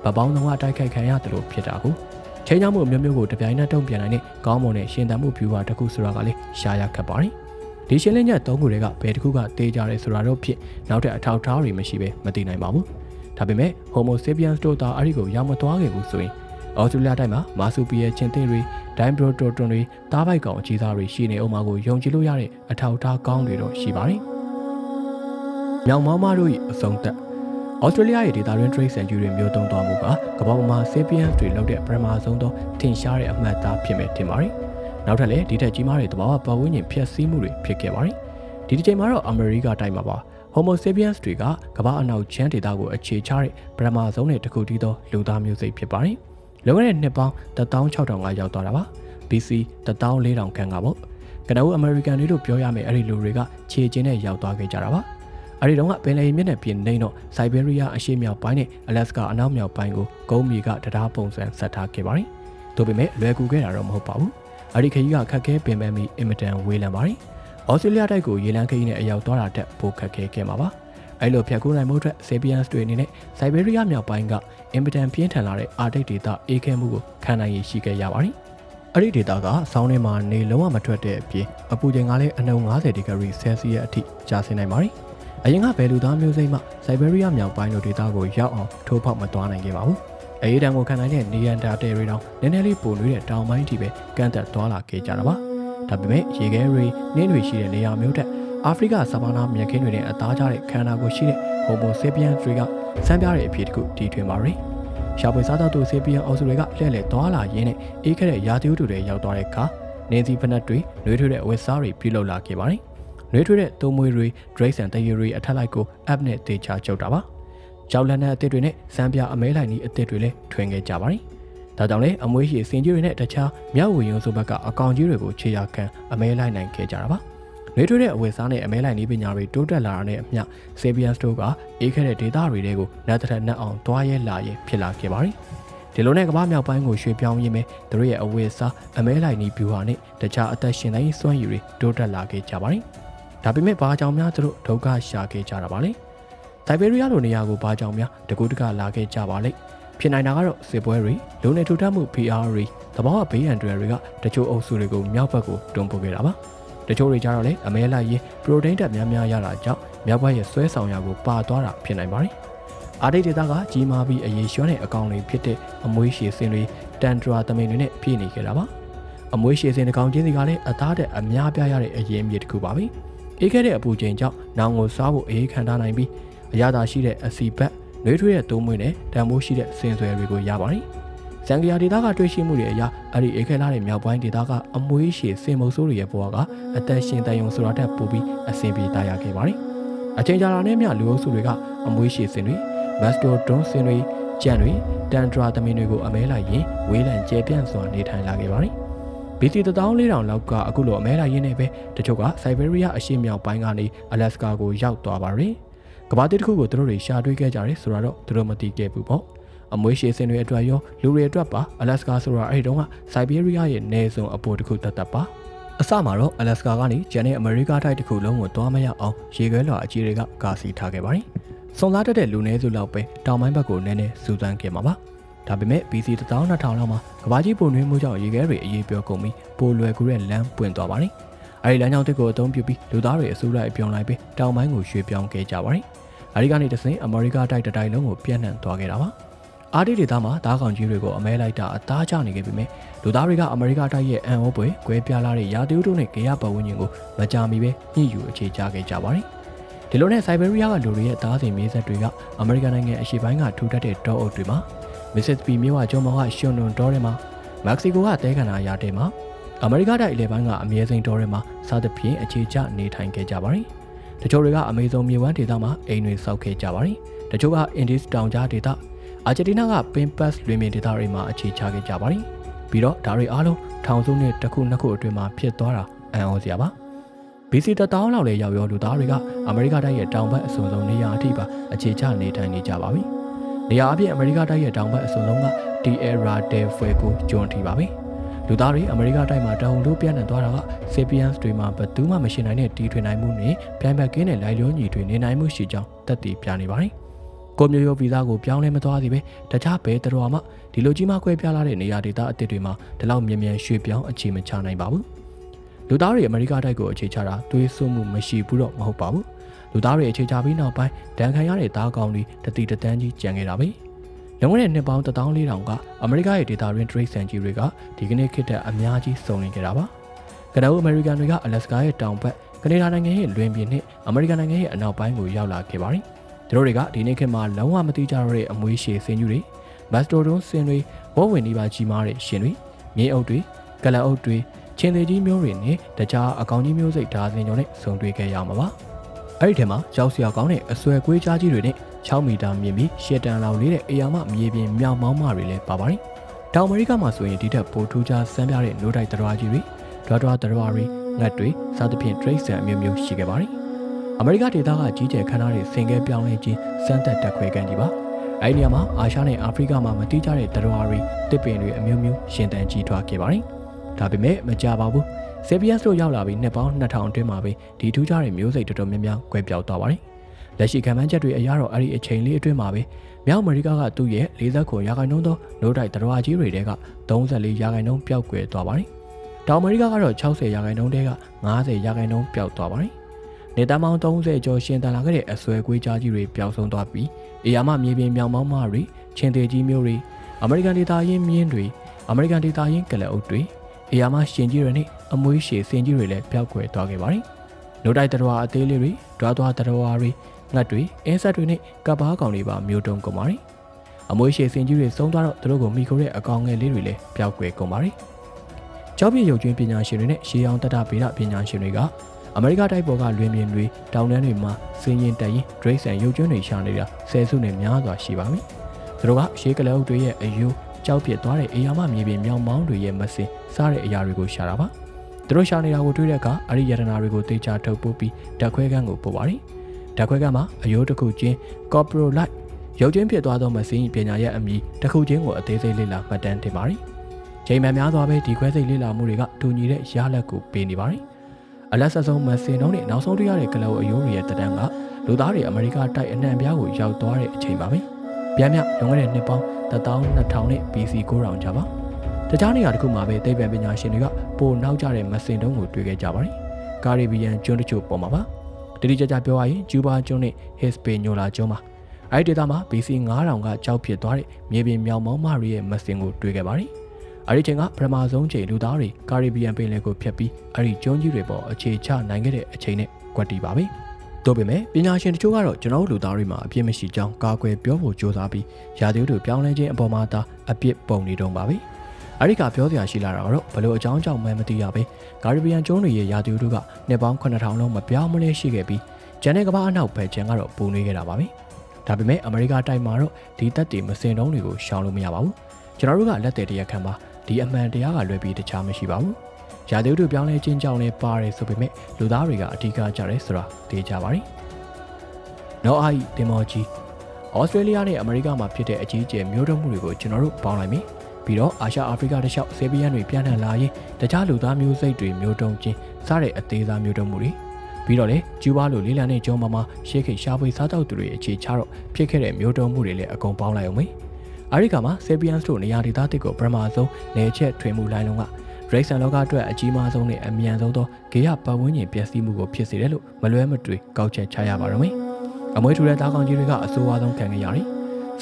ဗပောင်းတော့တိုက်ခိုက်ခံရတယ်လို့ဖြစ်တာကိုချိန်ချောင်းမှုအမျိုးမျိုးကိုတပြိုင်နက်တုံ့ပြန်နိုင်တဲ့ကောင်းမွန်တဲ့ရှင်သန်မှုဖြူပါတစ်ခုဆိုတာကလည်းရှားရခတ်ပါတယ် ဒီရှင်းလင်းချက်၃ခုတွေကဘယ်တစ်ခုကတေးကြတယ်ဆိုတာတော့ဖြစ်နောက်ထပ်အထောက်အထားတွေမရှိဘဲမသိနိုင်ပါဘူးဒါပေမဲ့ Homo sapiens တို့သာအဲ့ဒီကိုရောက်မသွားခဲ့ဘူးဆိုရင်အော်စတြေးလျတိုင်းမှာမာဆူပီရဲ့ချင်းသင်းတွေဒိုင်းဘရိုတိုတွန်တွေတားပိုက်ကောင်အကြီးစားတွေရှိနေအောင်မှာကိုယုံကြည်လို့ရတဲ့အထောက်အထားကောင်းတွေတော့ရှိပါတယ်။မြောင်မောင်းမတို့၏အဆုံးသက်ဩစတြေးလျရဲ့ဒေသတွင်း trade century မျိုးတုံးသွားမှုကကမ္ဘာပေါ်မှာ sapiens တွေလောက်တဲ့ပထမဆုံးသောထင်ရှားတဲ့အမှတ်အသားဖြစ်မယ်ထင်ပါတယ်။ နောက်ထပ်လည်းဒီထက်ကြီးမားတဲ့သဘာဝပတ်ဝန်းကျင်ဖျက်ဆီးမှုတွေဖြစ်ခဲ့ပါတယ်။ဒီတစ်ချိန်မှာတော့အမေရိကတိုင်းမှာပါ Homo sapiens တွေကကမ္ဘာအနောက်ချမ်းဒေသကိုအခြေချတဲ့ပထမဆုံးနဲ့တခုတည်းသောလူသားမျိုးစိတ်ဖြစ်ပါတယ်။လွန်ခဲ့တဲ့နှစ်ပေါင်း16000ကရောက်သွားတာပါ။ BC 14000ခန့်ကပေါ့။ကနဦးအမေရိကန်တွေလို့ပြောရမယ်အဲ့ဒီလူတွေကခြေချင်းနဲ့ရောက်သွားခဲ့ကြတာပါ။အဲ့ဒီတုန်းကပင်လယ်မြစ်နဲ့ပြင်နေတော့စိုက်ဘေးရီးယားအရှေ့မြောက်ပိုင်းနဲ့အလက်စကာအနောက်မြောက်ပိုင်းကိုကုန်းမြေကတရားပုံစံဆက်ထားခဲ့ပါတယ်။ဒါပေမဲ့လွယ်ကူခဲ့တာတော့မဟုတ်ပါဘူး။ အဲ့ဒီခရီးကခက်ခဲပင်ပန်းပြီးအင်မတန်ဝေးလံပါတယ်။ဩစတြေးလျတိုက်ကိုရေလံခရီးနဲ့အရောက်သွားတာတက်ပိုခက်ခဲခဲ့မှာပါအဲ့လိုဖြတ်ကူးနိုင်မှုအတွက် Sapiens တွေအနေနဲ့ Siberia မြောက်ပိုင်းကအင်ပတန်ပြင်းထန်လာတဲ့အာတိတ်ဒေသအေးခဲမှုကိုခံနိုင်ရရှိခဲ့ရပါတယ်အဲ့ဒီဒေတာကဆောင်းထဲမှာနေလုံးဝမထွက်တဲ့အပြင်အပူချိန်ကလည်းအနှုံ90ဒီဂရီဆဲဆီယပ်အထိကျဆင်းနိုင်ပါတယ်။အရင်ကဘယ်လူသားမျိုးစိတ်မှစိုက်ဘေးရီးယားမြောက်ပိုင်းလိုဒေတာကိုရောက်အောင်ထိုးဖောက်မသွားနိုင်ခဲ့ပါဘူး။ အေးတံကိုခံနိုင်တဲ့နေရန်တာတဲရီတောင်နည်းနည်းလေးပိုနေတဲ့တောင်ပိုင်းထိပဲကန့်သက်သွားလာခဲ့ကြတာပါ။ဒါပေမဲ့ရေခဲတွေနှင်းတွေရှိတဲ့နေရာမျိုးတက်အာဖရိကဆာဗာနာမြက်ခင်းတွေနဲ့အသားကျတဲ့ခန္ဓာကိုယ်ရှိတဲ့ Homo sapiens တွေကစမ်းပြတဲ့အဖြစ်တစ်ခုတီထွင်ပါရယ်ရှားပွေစားသောသူ sapiens အောက်စုတွေကလှည့်လည်သွားလာရင်းနဲ့အေးခဲ့တဲ့ရာသီဥတုတွေရောက်သွားတဲ့အခါနေစီဖနက်တွေနှွေးထွေးတဲ့ဝက်စားတွေပြုလုပ်လာခဲ့ပါတယ်နှွေးထွေးတဲ့သုံးမွေးတွေ Drake ဆန်တရေတွေအထက်လိုက်ကို app နဲ့တေချာကျုပ်တာပါ ကြောက်လန့်တဲ့အသစ်တွေနဲ့စမ်းပြအမဲလိုက်နီးအသစ်တွေလည်းထွင်ခဲ့ကြပါတယ်ဒါကြောင့်လည်းအမွေးရှိစင်ကြီးတွေနဲ့တခြားမြောက်ဝေရုံစုဘက်ကအကောင်ကြီးတွေကိုခြေရာခံအမဲလိုက်နိုင်ခဲ့ကြတာပါ။နှွေးထွေးတဲ့အဝယ်စားနဲ့အမဲလိုက်နေပညာတွေတိုးတက်လာတာနဲ့အမျှ Sapiens တို့ကအေးခဲ့တဲ့ဒေသတွေတဲကိုလက်ထက်နဲ့အောင်တွားရဲလာရဲဖြစ်လာခဲ့ပါတယ်။ဒီလိုနဲ့ကမ္ဘာမြောက်ပိုင်းကိုရွှေ့ပြောင်းရင်းမဲ့သူတို့ရဲ့အဝယ်စားအမဲလိုက်နေပြူဟာနဲ့တခြားအသက်ရှင်တိုင်းစွမ်းရည်တွေတိုးတက်လာခဲ့ကြပါတယ်။ဒါပေမဲ့ဘာကြောင့်များသူတို့ဒုက္ခရှာခဲ့ကြတာပါလဲ။ စိုက်ဘေးရီးယားလိုနေရာကိုဘာကြောင့်များတကူတကလာခဲ့ကြပါလိမ့်။ဖြစ်နိုင်တာကတော့စစ်ပွဲတွေလူနေထူထပ်မှု PR တွေသဘောဝဘေးရန်တွေကတချို့အုပ်စုတွေကိုမြောက်ဘက်ကိုတွန်းပို့ခဲ့တာပါတချို့တွေကြတော့လေအမဲလိုက်ရင်ပရိုတိန်းတက်များများရတာကြောင့်မြောက်ဘက်ရဲ့ဆွဲဆောင်ရာကိုပါသွားတာဖြစ်နိုင်ပါတယ်အာဒိတ်ဒေတာကကြီးမားပြီးအရေးရွှန်းတဲ့အကောင်တွေဖြစ်တဲ့အမွေးရှည်စင်တွေတန်ထရာသမင်တွေနဲ့ပြည့်နေကြတာပါအမွေးရှည်စင်တစ်ကောင်ချင်းစီကလည်းအသားတဲ့အများပြားရတဲ့အရေးမြေတစ်ခုပါပဲအေးခဲ့တဲ့အပူချိန်ကြောင့်နောင်ကိုစားဖို့အေးခံထားနိုင်ပြီး အရသာရှိတဲ့အစီဘက်နှွေးထွေးတဲ့သုံးမွေးနဲ့တန်မိုးရှိတဲ့စင်ဆွယ်တွေကိုရပါတယ်။ဇန်ကယာဒေသကတွေ့ရှိမှုတွေအရအဲ့ဒီအေခဲလာတဲ့မြောက်ပိုင်းဒေသကအမွေးရှည်စင်မုတ်ဆိုးတွေရဲ့ဘဝကအသက်ရှင်တန်ယုံဆိုတာတက်ပိုပြီးအဆင်ပြေတာရခဲ့ပါတယ်။အချိန်ကြာလာတဲ့မြလူအုပ်စုတွေကအမွေးရှည်စင်တွေမက်စတိုဒွန်စင်တွေကြံတွေတန်ဒရာသမင်တွေကိုအမဲလိုက်ရင်ဝေးလံကျဲပြန့်စွာနေထိုင်လာခဲ့ပါတယ်။ BC 14000လောက်ကအခုလိုအမဲလိုက်ရင်းနဲ့ပဲတချို့ကစိုက်ဘေးရီးယားအရှေ့မြောက်ပိုင်းကနေအလက်စကာကိုရောက်သွားပါတယ်။ ကဘာတိတစ်ခုကိုသူတို့တွေရှာတွေ့ခဲ့ကြတယ်ဆိုတော့သူတို့မသိခဲ့ဘူးပေါ့အမွေးရှည်စင်တွေအတွက်ရောလူတွေအတွက်ပါအလက်စကာဆိုတာအဲ့ဒီတုန်းကစိုက်ဘေးရီးယားရဲ့နေစုံအပေါ်တစ်ခုတတ်တတ်ပါအစမှာတော့အလက်စကာကနေဂျန်နဲ့အမေရိကတိုက်တစ်ခုလုံးကိုတွားမရအောင်ရေခဲလွှာအကြီးတွေကကာစီထားခဲ့ပါတယ်။စုံသားတက်တဲ့လူနည်းစုလောက်ပဲတောင်ပိုင်းဘက်ကိုနည်းနည်းစူးစမ်းခဲ့မှာပါ။ဒါပေမဲ့ BC 12000လောက်မှာကဘာကြီးပုံနှွေးမှုကြောင့်ရေခဲတွေအေးပြောကုန်ပြီးပိုလွယ်ကူတဲ့လမ်းပွင့်သွားပါတယ်။အဲဒီလမ်းကြောင်းတစ်ကိုအသုံးပြုပြီးလူသားတွေအစုလိုက်ပြောင်းလိုက်ပြီးတောင်ပိုင်းကိုရွှေ့ပြောင်းခဲ့ကြပါတယ်။ အဲဒီကနေတဆင့်အမေရိကတိုက်တိုက်လုံးကိုပြန့်နှံ့သွားခဲ့တာပါအာဒီဒေသမှာဓားကောင်ကြီးတွေကိုအမဲလိုက်တာအသားကျနေခဲ့ပေမဲ့လူသားတွေကအမေရိကတိုက်ရဲ့အန်အိုးပွဲကွဲပြားလာတဲ့ရာသီဥတုနဲ့ကြရပတ်ဝန်းကျင်ကိုမကြာမီပဲညှိယူအခြေချခဲ့ကြပါတယ်ဒီလိုနဲ့စိုက်ဘေးရီးယားကလူတွေရဲ့သားစီမြေဆက်တွေကအမေရိကန်နိုင်ငံအရှေ့ပိုင်းကထူထပ်တဲ့တောအုပ်တွေမှာမစ်စစ်ပီမြို့ကကျွန်းမောင်ကရှွန်နွန်တောထဲမှာမက္ကဆီကိုကတဲခန္ဓာရာတဲမှာအမေရိကတိုက်အလဲပိုင်းကအမြဲစိန်တော်ရဲမှာစားသဖြင့်အခြေချနေထိုင်ခဲ့ကြပါတယ်။ တချို့တွေကအမေဇုံမြေဝမ်းဒေသမှာအိမ်တွေဆောက်ခဲ့ကြပါတယ်။တချို့ကအင်ဒီစ်တောင်ကြားဒေသအာဂျင်တီးနားကပင်ပတ်လွင်ပြင်ဒေသတွေမှာအခြေချခဲ့ကြပါတယ်။ပြီးတော့ဒါတွေအားလုံးထောင်စုနှစ်တစ်ခုနှစ်ခုအတွင်းမှာဖြစ်သွားတာအံ့ဩစရာပါ။ BC တတောင်းလောက်လဲရောက်ရောလူသားတွေကအမေရိကတိုက်ရဲ့တောင်ဘက်အစွန်ဆုံးနေရာအထိပါအခြေချနေထိုင်နေကြပါပြီ။နေရာအပြည့်အမေရိကတိုက်ရဲ့တောင်ဘက်အစွန်ဆုံးက Tierra del Fuego ကျွန်းထိပါပဲ။ လူသားတွေအမေရိကတိုက်မှာတဟုန်လို့ပြန့်နှံ့သွားတာက sapiens တွေမှာဘသူမှမရှင်နိုင်တဲ့တီးထွေနိုင်မှုနဲ့ပြိုင်ဘက်ကင်းတဲ့လိုက်လျောညီတွေနေနိုင်မှုရှိကြောင်းသက်သေပြနေပါတယ်ကိုမျိုးရိုးဗီဇကိုပြောင်းလဲမသွားသေးပဲတခြားဘယ်တတော်မှဒီလိုကြီးမားကွဲပြားလာတဲ့နေရာဒေသအသစ်တွေမှာဒီလောက်မြန်မြန်ရွှေ့ပြောင်းအခြေမချနိုင်ပါဘူးလူသားတွေအမေရိကတိုက်ကိုအခြေချတာတွေးဆွမှုမရှိဘူးတော့မဟုတ်ပါဘူးလူသားတွေအခြေချပြီးနောက်ပိုင်းဒဏ်ခံရတဲ့သားကောင်တွေတတိတန်းကြီးကြံခဲ့တာပဲ။ လွန်ခဲ့တဲ့နှစ်ပေါင်း14000ကအမေရိကရဲ့ဒေတာရင်းဒရိတ်ဆန်ကြီးတွေကဒီကနေ့ခေတ်တဲ့အများကြီးစုံလင်ခဲ့တာပါ။ကနအူအမေရိကန်တွေကအလက်စကာရဲ့တောင်ဘက်ကနေဒါနိုင်ငံရဲ့လွင်ပြင်နဲ့အမေရိကန်နိုင်ငံရဲ့အနောက်ပိုင်းကိုရောက်လာခဲ့ပါတယ်။သူတို့တွေကဒီနေ့ခေတ်မှာလုံးဝမတိကျတော့တဲ့အမွေးရှည်စင်ကြီးတွေမက်စတိုဒွန်စင်တွေဝေါဝင်နေပါကြီးမားတဲ့ရှင်တွေမြေအုပ်တွေကလအုပ်တွေချင်းသေးကြီးမျိုးတွေနဲ့တခြားအကောင်ကြီးမျိုးစိတ်ဓာတ်စင်ကြောင့်နဲ့ဆုံတွေ့ခဲ့ရမှာပါအဲ့ဒီထဲမှာကြောက်စရာကောင်းတဲ့အဆွဲကွေးကြားကြီးတွေနဲ့ 6မီတာမြင့်ပြီးရှစ်တန်လောက်လေးတဲ့အေယာမမြေပြင်မြောင်မောင်းမတွေလည်းပါပါတယ်တောင်အမေရိကမှာဆိုရင်ဒီထက်ပိုထူးခြားစမ်းပြတဲ့နိုးတိုက်တရွာကြီးတွေဒွားဒွားတရွာတွေငတ်တွေစသဖြင့် trace အမျိုးမျိုးရှိခဲ့ပါတယ်အမေရိကဒေသကကြီးကျယ်ခမ်းနားတဲ့စင်ကဲပြောင်းလဲခြင်းစမ်းသက်တက်ခွဲကန်ကြီးပါအဲဒီနေရာမှာအာရှနဲ့အာဖရိကမှာမတိကျတဲ့တရွာတွေတစ်ပင်တွေအမျိုးမျိုးရှင်သန်ကြီးထွားခဲ့ပါတယ်။ဒါပေမဲ့မကြပါဘူး။ CBS တို့ရောက်လာပြီးနှစ်ပေါင်း2000အတွင်းမှာပဲဒီထူးခြားတဲ့မျိုးစိတ်တော်တော်များများကွဲပြောက်သွားပါတယ်။ လက်ရှိခံမှန်းချက်တွေအရတော့အဲ့ဒီအချိန်လေးအတွင်းမှာပဲမြောက်အမေရိကကသူ့ရဲ့49ရာခိုင်နှုန်းသောနိုးတိုက်တရွာကြီးတွေတဲက34ရာခိုင်နှုန်းပျောက်ကွယ်သွားပါတယ်။တောင်အမေရိကကတော့60ရာခိုင်နှုန်းတဲက90ရာခိုင်နှုန်းပျောက်သွားပါတယ်။နေတမောင်း30ကျော်ရှင်တန်လာခဲ့တဲ့အဆွဲကွေးကြားကြီးတွေပျောက်ဆုံးသွားပြီးအေယာမမြေပြင်မြောင်မောင်းမတွေချင်းသေးကြီးမျိုးတွေအမေရိကန်ဒေသရင်းမြင်းတွေအမေရိကန်ဒေသရင်းကလအုပ်တွေအေယာမရှင်ကြီးတွေနဲ့အမွေးရှည်စင်ကြီးတွေလည်းပျောက်ကွယ်သွားခဲ့ပါတယ်။နို့တိုက်တရဝအသေးလေးတွေဒွားသွားတရဝတွေ ငတ်တွေအင်းဆက်တွေနဲ့ကပ်ပါးကောင်တွေပါမျိုးတုံကုန်ပါတယ်။အမွေးရှည်စင်ကြီးတွေဆုံးသွားတော့သူတို့ကိုမိခိုးတဲ့အကောင်ငယ်လေးတွေလည်းပျောက်ကွယ်ကုန်ပါတယ်။ကျောင်းပြည်ရုပ်ကျွင်းပညာရှင်တွေနဲ့ရှေးအောင်တတဗေဒပညာရှင်တွေကအမေရိကတိုက်ပေါ်ကလွင်ပြင်တွေတောင်တန်းတွေမှာစင်းရင်တက်ရင်ဒရိတ်ဆန်ရုပ်ကျွန်းတွေရှာနေတာဆယ်စုနဲ့များစွာရှိပါပြီ။သူတို့ကရှေးကလေးအုပ်တွေရဲ့အယိုးကြောက်ပြစ်သွားတဲ့အေယာမမြေပြင်မြောင်မောင်းတွေရဲ့မစင်စားတဲ့အရာတွေကိုရှာတာပါ။သူတို့ရှာနေတာကိုတွေ့တဲ့အခါအဲ့ဒီယတနာတွေကိုတေချာထုတ်ပိုးပြီးဓာတ်ခွဲခန်းကိုပို့ပါတယ်။ ဓာတ်ခွဲခန်းမှာအယိုးတစ်ခုချင်း coprolite ရုပ်ချင်းဖြစ်သွားသောမစင်ပညာရဲ့အမည်တစ်ခုချင်းကိုအသေးစိတ်လေ့လာမှတ်တမ်းတင်ပါတယ်။ချိန်မှန်များစွာပဲဒီခွဲစိတ်လေ့လာမှုတွေကတူညီတဲ့ရလဒ်ကိုပေးနေပါတယ်။အလက်ဆက်ဆုံးမစင်တော့နဲ့နောက်ဆုံးတွေ့ရတဲ့ကလောအယိုးတွေရဲ့တဒန်းကလူသားတွေအမေရိကတိုက်အနှံ့ပြားကိုရောက်သွားတဲ့အချိန်ပါပဲ။ပြန်မြလွန်ခဲ့တဲ့နှစ်ပေါင်း12000နဲ့ BC 9000ကြာပါ။တခြားနေရာတစ်ခုမှာပဲသိပ္ပံပညာရှင်တွေကပိုနောက်ကျတဲ့မစင်တုံးကိုတွေ့ခဲ့ကြပါတယ်။ကာရီဘီယန်ကျွန်းတချို့ပေါ်မှာပါ။ တတိကျကျပြောရရင်ကျူဘာကျွန်းနဲ့ Hispaniola ကျွန်းပါ။အဲဒီဒေသမှာ BC 9000ကကြောက်ဖြစ်သွားတဲ့မြေပြင်မြောင်မောင်းမတွေရဲ့မစင်ကိုတွေ့ခဲ့ပါတယ်။အဲဒီချိန်ကပထမဆုံးချိန်လူသားတွေကာရီဘီယန်ပင်လယ်ကိုဖျက်ပြီးအဲဒီကျွန်းကြီးတွေပေါ်အခြေချနိုင်ခဲ့တဲ့အချိန်နဲ့ကွက်တီပါပဲ။တို့ပေမဲ့ပညာရှင်တချို့ကတော့ကျွန်တော်တို့လူသားတွေမှာအပြစ်မရှိကြောင်းကာကွယ်ပြောဖို့ကြိုးစားပြီးရာသီဥတုပြောင်းလဲခြင်းအပေါ်မှာသာအပြစ်ပုံနေတော့ပါပဲ။ အဲဒီကပြောစရာရှိလာတာကတော့ဘလို့အကြောင်းကြောင့်မှမသိရပဲကာရီဘီယန်ကျွန်းတွေရဲ့ရာသီဥတုကနှစ်ပေါင်း9000လုံးမပြောင်းမလဲရှိခဲ့ပြီးဂျန်တဲ့ကမ္ဘာအနောက်ဘက်ကျန်ကတော့ပူနေခဲ့တာပါပဲ။ဒါပေမဲ့အမေရိကတိုက်မှာတော့ဒီတက်တွေမစင်တုံးတွေကိုရှောင်လို့မရပါဘူး။ကျွန်တော်တို့ကလက်သေးတရက်ခံပါဒီအမှန်တရားကလွယ်ပြီးတခြားမရှိပါဘူး။ရာသီဥတုပြောင်းလဲခြင်းကြောင့်လည်းပါတယ်ဆိုပေမဲ့လူသားတွေကအဓိကကြတယ်ဆိုတာသိကြပါရီ။နောက်အားဤတင်မောကြီးဩစတြေးလျနဲ့အမေရိကမှာဖြစ်တဲ့အကြီးအကျယ်မျိုးတုံးမှုတွေကိုကျွန်တော်တို့ပေါင်းလိုက်မယ်။ ပြီးတော့အာရှအာဖရိကတခြားဆေဘီယန်တွေပြန်နှံလာရင်တခြားလူသားမျိုးစိတ်တွေမျိုးတုံးချင်းစတဲ့အသေးစားမျိုးတုံးမှုတွေပြီးတော့လေကျူးဘာလိုလေးလံတဲ့ကျောင်းမှာမှာရှေးခိတ်ရှားပွေစားတောက်သူတွေအခြေချတော့ဖြစ်ခဲ့တဲ့မျိုးတုံးမှုတွေလည်းအကုန်ပေါင်းလိုက်အောင်မေ။အာရိကာမှာ Sapiens တို့နေရာဒေသတစ်ကိုပထမဆုံးနေချက်ထွေမှုလိုင်းလုံးကရိတ်ဆန်လောကအတွက်အကြီးမားဆုံးနဲ့အမြန်ဆုံးသောဂေယပတ်ဝန်းကျင်ပျက်စီးမှုကိုဖြစ်စေတယ်လို့မလွဲမသွေကောက်ချက်ချရပါတော့မယ်။အမွေထူတဲ့သားကောင်ကြီးတွေကအဆိုးအဝါဆုံးခံခဲ့ရတယ်။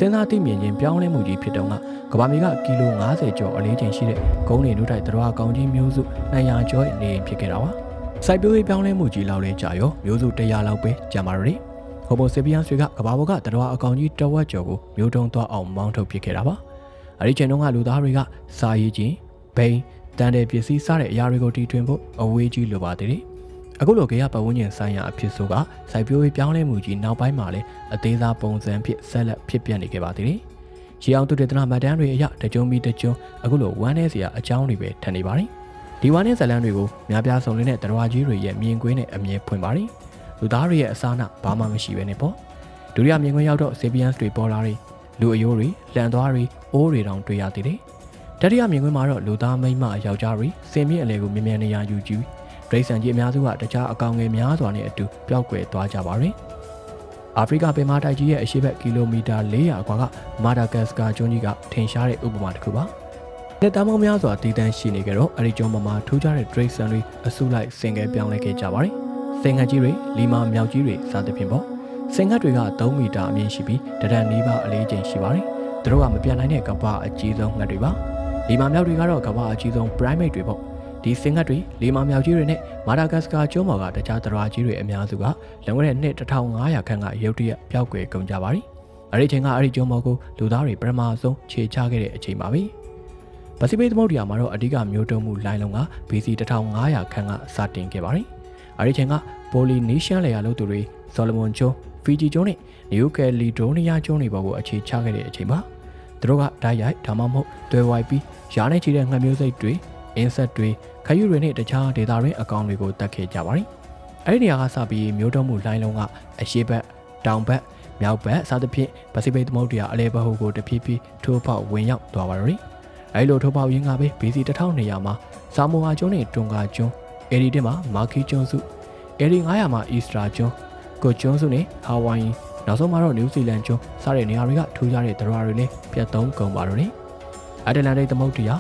စဉ်းစားသိမြင်ခြင်းပြောင်းလဲမှုကြီးဖြစ်တော့ကကဘာမီကကီလို90ကျော်အလေးချိန်ရှိတဲ့ဂုံးနေနုတိုက်တရဝကောင်ကြီးမျိုးစု200ကျော်နေဖြစ်ခဲ့တာပါ။စိုက်ပျိုးရေးပြောင်းလဲမှုကြီးလောက်လဲကြာရောမျိုးစု100လောက်ပဲကြာပါတော့တယ်။ဟိုဘိုဆေဘီယန်တွေကကဘာဘောကတတော်အကောင်ကြီးတဝက်ကျော်ကိုမျိုးတုံးသွားအောင်မောင်းထုတ်ပစ်ခဲ့တာပါ။အဲဒီချိန်တုန်းကလူသားတွေကစာရေးခြင်း၊ဘိန်း၊တတန်တဲ့ပစ္စည်းစတဲ့အရာတွေကိုတီထွင်ဖို့အဝေးကြီးလိုပါသေးတယ်။ အခုလိုကေရပတ်ဝန်းကျင်ဆိုင်ရာအဖြစ်ဆိုကစိုက်ပျိုးရေးပြောင်းလဲမှုကြီးနောက်ပိုင်းမှာလည်းအသေးစားပုံစံဖြစ်ဆက်လက်ဖြစ်ပြနေခဲ့ပါသေးတယ်။ရေအောင်သူတေသနာမှတ်တမ်းတွေအရတကြုံပြီးတကြုံအခုလိုဝမ်းနေစရာအကြောင်းတွေပဲထန်နေပါတယ်။ဒီဝမ်းနေဇလန်းတွေကိုများပြားစုံလင်းတဲ့တရားကြီးတွေရဲ့မြင်ကွင်းနဲ့အမြင်ဖွင့်ပါတယ်။လူသားတွေရဲ့အစားအနာဘာမှမရှိပဲနဲ့ပေါ့။ဒုတိယမြင်ကွင်းရောက်တော့ Sapiens တွေပေါ်လာတယ်လူအယိုးတွေလှန်သွားတွေအိုးတွေတောင်တွေ့ရသေးတယ်။တတိယမြင်ကွင်းမှာတော့လူသားမိန်းမယောက်ျားတွေစင်မြင့်အလေကိုမြင်မြန်နေရယူကြည့် ဒရိတ်ဆန်ကြီးအများစုကတခြားအကောင်ငယ်များစွာနဲ့အတူပျောက်ကွယ်သွားကြပါရင်အာဖရိကပင်မတိုက်ကြီးရဲ့အရှေ့ဘက်ကီလိုမီတာ400အကွာကမာဒါဂတ်စကာကျွန်းကြီးကထင်ရှားတဲ့ဥပမာတစ်ခုပါ။လက်တမောင်းများစွာတည်တံ့ရှိနေကြတော့အဲဒီကျွန်းပေါ်မှာထူးခြားတဲ့ Drake Sun တွေအစုလိုက်ဆင်ကဲပြောင်းလဲခဲ့ကြပါတယ်။ဆင်ငတ်ကြီးတွေလီမာမြောက်ကြီးတွေစသဖြင့်ပေါ့။ဆင်ငတ်တွေက3မီတာအမြင့်ရှိပြီးတရံနီးပါးအလေးချိန်ရှိပါတယ်။သူတို့ကမပြတ်နိုင်တဲ့ကမ္ဘာအကြီးဆုံးငှက်တွေပါ။လီမာမြောက်တွေကတော့ကမ္ဘာအကြီးဆုံး primate တွေပေါ့။ ဒီစင်ငတ်တွေလီမာမြောက်ကြီးတွေနဲ့မာဒါဂတ်စကာကျွန်းပေါ်ကတခြားသရဝါကြီးတွေအများစုကလွန်ခဲ့တဲ့နှစ်1500ခန့်ကရုတ်တရက်ပျောက်ကွယ်ကုန်ကြပါပြီ။အဲဒီချိန်ကအဲဒီကျွန်းပေါ်ကိုလူသားတွေပထမဆုံးခြေချခဲ့တဲ့အချိန်ပါပဲ။ပစိဖိတ်သမုဒ္ဒရာမှာတော့အဓိကမျိုးတုံးမှုလိုင်းလုံးက BC 1500ခန့်ကစတင်ခဲ့ပါတယ်။အဲဒီချိန်ကပိုလီနီးရှားလေယာလို့သူတွေဆော်လမွန်ကျွန်းဖီဂျီကျွန်းနဲ့နယူကယ်လီဒိုနီးယားကျွန်းတွေပေါ်ကိုအခြေချခဲ့တဲ့အချိန်ပါ။သူတို့ကဓာတ်ရိုက်ဒါမှမဟုတ်တွဲဝိုက်ပြီးရားနေချီတဲ့ငှက်မျိုးစိတ်တွေအင်းဆက်တွေ ခယူတွေနဲ့တခြားဒေတာရင်းအကောင့်တွေကိုတက်ခဲ့ကြပါတယ်။အဲဒီနေရာကစပြီးမျိုးတုံးမှုလိုင်းလုံးကအရှိဘက်တောင်ဘက်မြောက်ဘက်စသဖြင့်ပစိဖိတ်သမုဒ္ဒရာအလဲဘက်ဟိုကိုတဖြည်းဖြည်းထိုးပေါက်ဝင်ရောက်သွားပါတော့တယ်။အဲဒီလိုထိုးပေါက်ရင်းကပဲ BC 1200မှာဆာမိုဟာကျွန်းနဲ့တွန်ဂါကျွန်းအဲဒီတင်မှာမာခီကျွန်းစုအဲဒီ900မှာအီစတာကျွန်းကိုကျွန်းစုနဲ့ဟာဝိုင်နောက်ဆုံးမှာတော့နယူးဇီလန်ကျွန်းစတဲ့နေရာတွေကထူးခြားတဲ့သရဝါတွေနဲ့ပြတ်သုံးကုန်ပါတော့တယ်။အတ္တလန္တိတ်သမုဒ္ဒရာ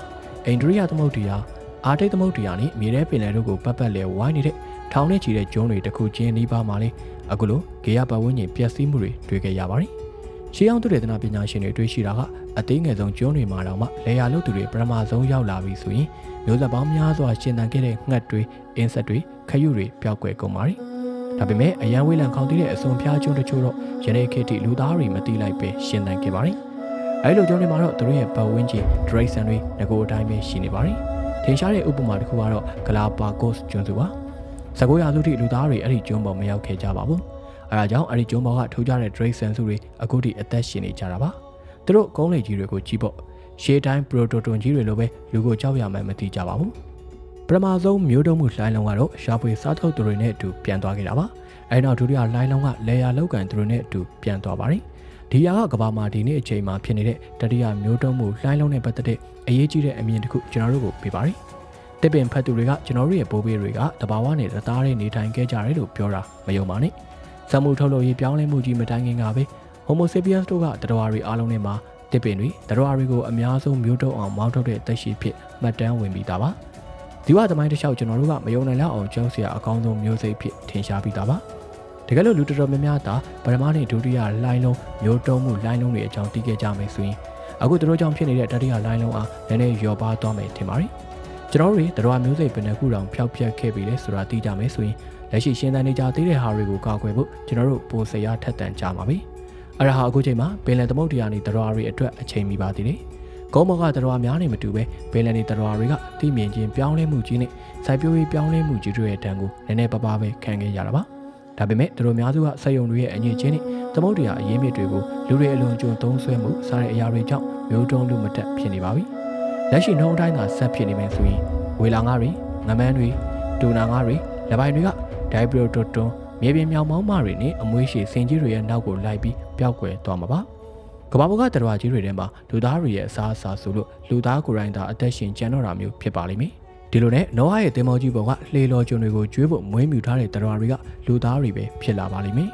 အိန္ဒြိယသမုဒ္ဒရာ အာတိတ်သမုဒ္ဒရာနဲ့မြေထဲပင်လယ်တို့ကိုပတ်ပတ်လဲဝိုင်းနေတဲ့ထောင်နဲ့ချီတဲ့ကျွန်းတွေတစ်ခုချင်းနီးပါးမှာလေအခုလိုဂေယပတ်ဝန်းကျင်ပျက်စီးမှုတွေတွေ့ခဲ့ရပါတယ်။ရှေးအောင်သူတဲ့သနာပညာရှင်တွေတွေ့ရှိတာကအသေးငယ်ဆုံးကျွန်းတွေမှာတော့မှလေယာလုတ်သူတွေပထမဆုံးရောက်လာပြီဆိုရင်မျိုးဆက်ပေါင်းများစွာရှင်သန်ခဲ့တဲ့ငှက်တွေအင်းဆက်တွေခရုတွေပျောက်ကွယ်ကုန်ပါတယ်။ဒါပေမဲ့အရန်ဝေးလံခေါင်တည်တဲ့အစွန်ဖျားကျွန်းတချို့တော့ယနေ့ခေတ်ထိလူသားတွေမတိလိုက်ပဲရှင်သန်ခဲ့ပါတယ်။အဲဒီလိုကျွန်းတွေမှာတော့သူတို့ရဲ့ပတ်ဝန်းကျင်ဒရိတ်ဆန်တွေငကိုအတိုင်းပဲရှိနေပါတယ်။ ထင်ရှားတဲ့ဥပမာတစ်ခုကတော့ဂလာပါဂို့စ်ကျွန်းစုပါ။စကိုရာစုထိလူသားတွေအဲ့ဒီကျွန်းပေါ်မရောက်ခဲ့ကြပါဘူး။အဲဒါကြောင့်အဲ့ဒီကျွန်းပေါ်ကထိုးကြတဲ့ဒရိတ်ဆန်စုတွေအခုထိအသက်ရှင်နေကြတာပါ။သူတို့ကုန်းလေကြီးတွေကိုကြည့်ဖို့ရှေးတိုင်းပရိုတိုတွန်ကြီးတွေလိုပဲလူကိုကြောက်ရမှန်းမသိကြပါဘူး။ပထမဆုံးမျိုးတုံးမှုလှိုင်းလုံးကတော့ရှာဖွေစားထုတ်သူတွေနဲ့အတူပြန်သွားခဲ့တာပါ။အဲဒီနောက်ဒုတိယလှိုင်းလုံးကလေယာလောက်ကန်သူတွေနဲ့အတူပြန်သွားပါတယ်။ ဒီရာကကဘာမှာဒီနေ့အချိန်မှာဖြစ်နေတဲ့တတိယမျိုးတုံးမှုလှိုင်းလုံးနဲ့ပတ်သက်တဲ့အရေးကြီးတဲ့အမြင်တစ်ခုကျွန်တော်တို့ကိုပေးပါတယ်။တစ်ပင်ဖတ်သူတွေကကျွန်တော်တို့ရဲ့ပိုးဘေးတွေကတဘာဝနဲ့တသားတွေနေထိုင်ခဲ့ကြတယ်လို့ပြောတာမယုံပါနဲ့။စမှုထုတ်လို့ရေးပြောင်းလဲမှုကြီးမတိုင်ခင်ကပဲ Homo sapiens တို့ကတတော်ရီအားလုံးနဲ့မှာတစ်ပင်တွေတတော်ရီကိုအများဆုံးမျိုးတုံးအောင်မောင်းထုတ်တဲ့သက်ရှိဖြစ်မှတ်တမ်းဝင်ပြီးသားပါ။ဒီဝသမိုင်းတစ်လျှောက်ကျွန်တော်တို့ကမယုံနိုင်လောက်အောင်ကြောက်စရာအကောင်းဆုံးမျိုးစိတ်ဖြစ်ထင်ရှားပြီးသားပါ။ တကယ်လို့လူတော်တော်များများသာပထမနဲ့ဒုတိယလိုင်းလုံးမျိုးတုံးမှုလိုင်းလုံးတွေအကြောင်းသိခဲ့ကြမယ်ဆိုရင်အခုတို့ကြောင့်ဖြစ်နေတဲ့တတိယလိုင်းလုံးအားနည်းနည်းလျော့ပါသွားမယ်ထင်ပါတယ်။ကျွန်တော်တို့တရားမျိုးစိတ်ပင်တစ်ခုတောင်ဖျောက်ဖျက်ခဲ့ပြီလေဆိုတာသိကြမယ်ဆိုရင်လက်ရှိရှင်းတန်းနေကြသေးတဲ့ဟာတွေကိုကာကွယ်ဖို့ကျွန်တော်တို့ပိုစရာထက်တန်ကြမှာပဲ။အဲ့ဒါဟာအခုချိန်မှာပင်လယ်သမုဒ္ဒရာနေတရားတွေအတွက်အချိန်မီပါသေးတယ်။ကုန်းပေါ်ကတရားများနေမတူပဲပင်လယ်နေတရားတွေကတိမြင်ချင်းပြောင်းလဲမှုကြီးနဲ့စိုက်ပျိုးရေးပြောင်းလဲမှုကြီးတွေရဲ့တန်ကိုနည်းနည်းပါးပါးပဲခံခဲ့ရတာပါ။ ဒါပေမဲ့တို့များစုကစက်ယုံတွေရဲ့အငြိချင်းနဲ့သမုဒ္ဒရာအရင်းမြစ်တွေကိုလူတွေအလွန်ကျွံသုံးဆွဲမှုစားတဲ့အရာတွေကြောင့်မျိုးတုံးလူမတက်ဖြစ်နေပါပြီ။လက်ရှိနှုံးတိုင်းသာဆက်ဖြစ်နေမယ်ဆိုရင်ဝေလာငါတွေငမန်းတွေဒူနာငါတွေလက်ပိုင်တွေကဒိုင်ပရိုတိုတွန်မြေပြင်မြောင်မောင်းမတွေနဲ့အမွေးရှည်စင်ကြီးတွေရဲ့နောက်ကိုလိုက်ပြီးပျောက်ကွယ်သွားမှာပါကဘာပေါ်ကတရားကြီးတွေထဲမှာလူသားတွေရဲ့အစားအစာဆိုလို့လူသားကိုယ်တိုင်သာအသက်ရှင်ကျန်တော့တာမျိုးဖြစ်ပါလိမ့်မယ် ဒီလိုနဲ့နောဟရဲ့တင်မောကြီးပေါ်ကလှေလော်ကျွန်းတွေကိုကျွေးဖို့မွေးမြူထားတဲ့တရားတွေကလူသားတွေပဲဖြစ်လာပါလိမ့်မယ်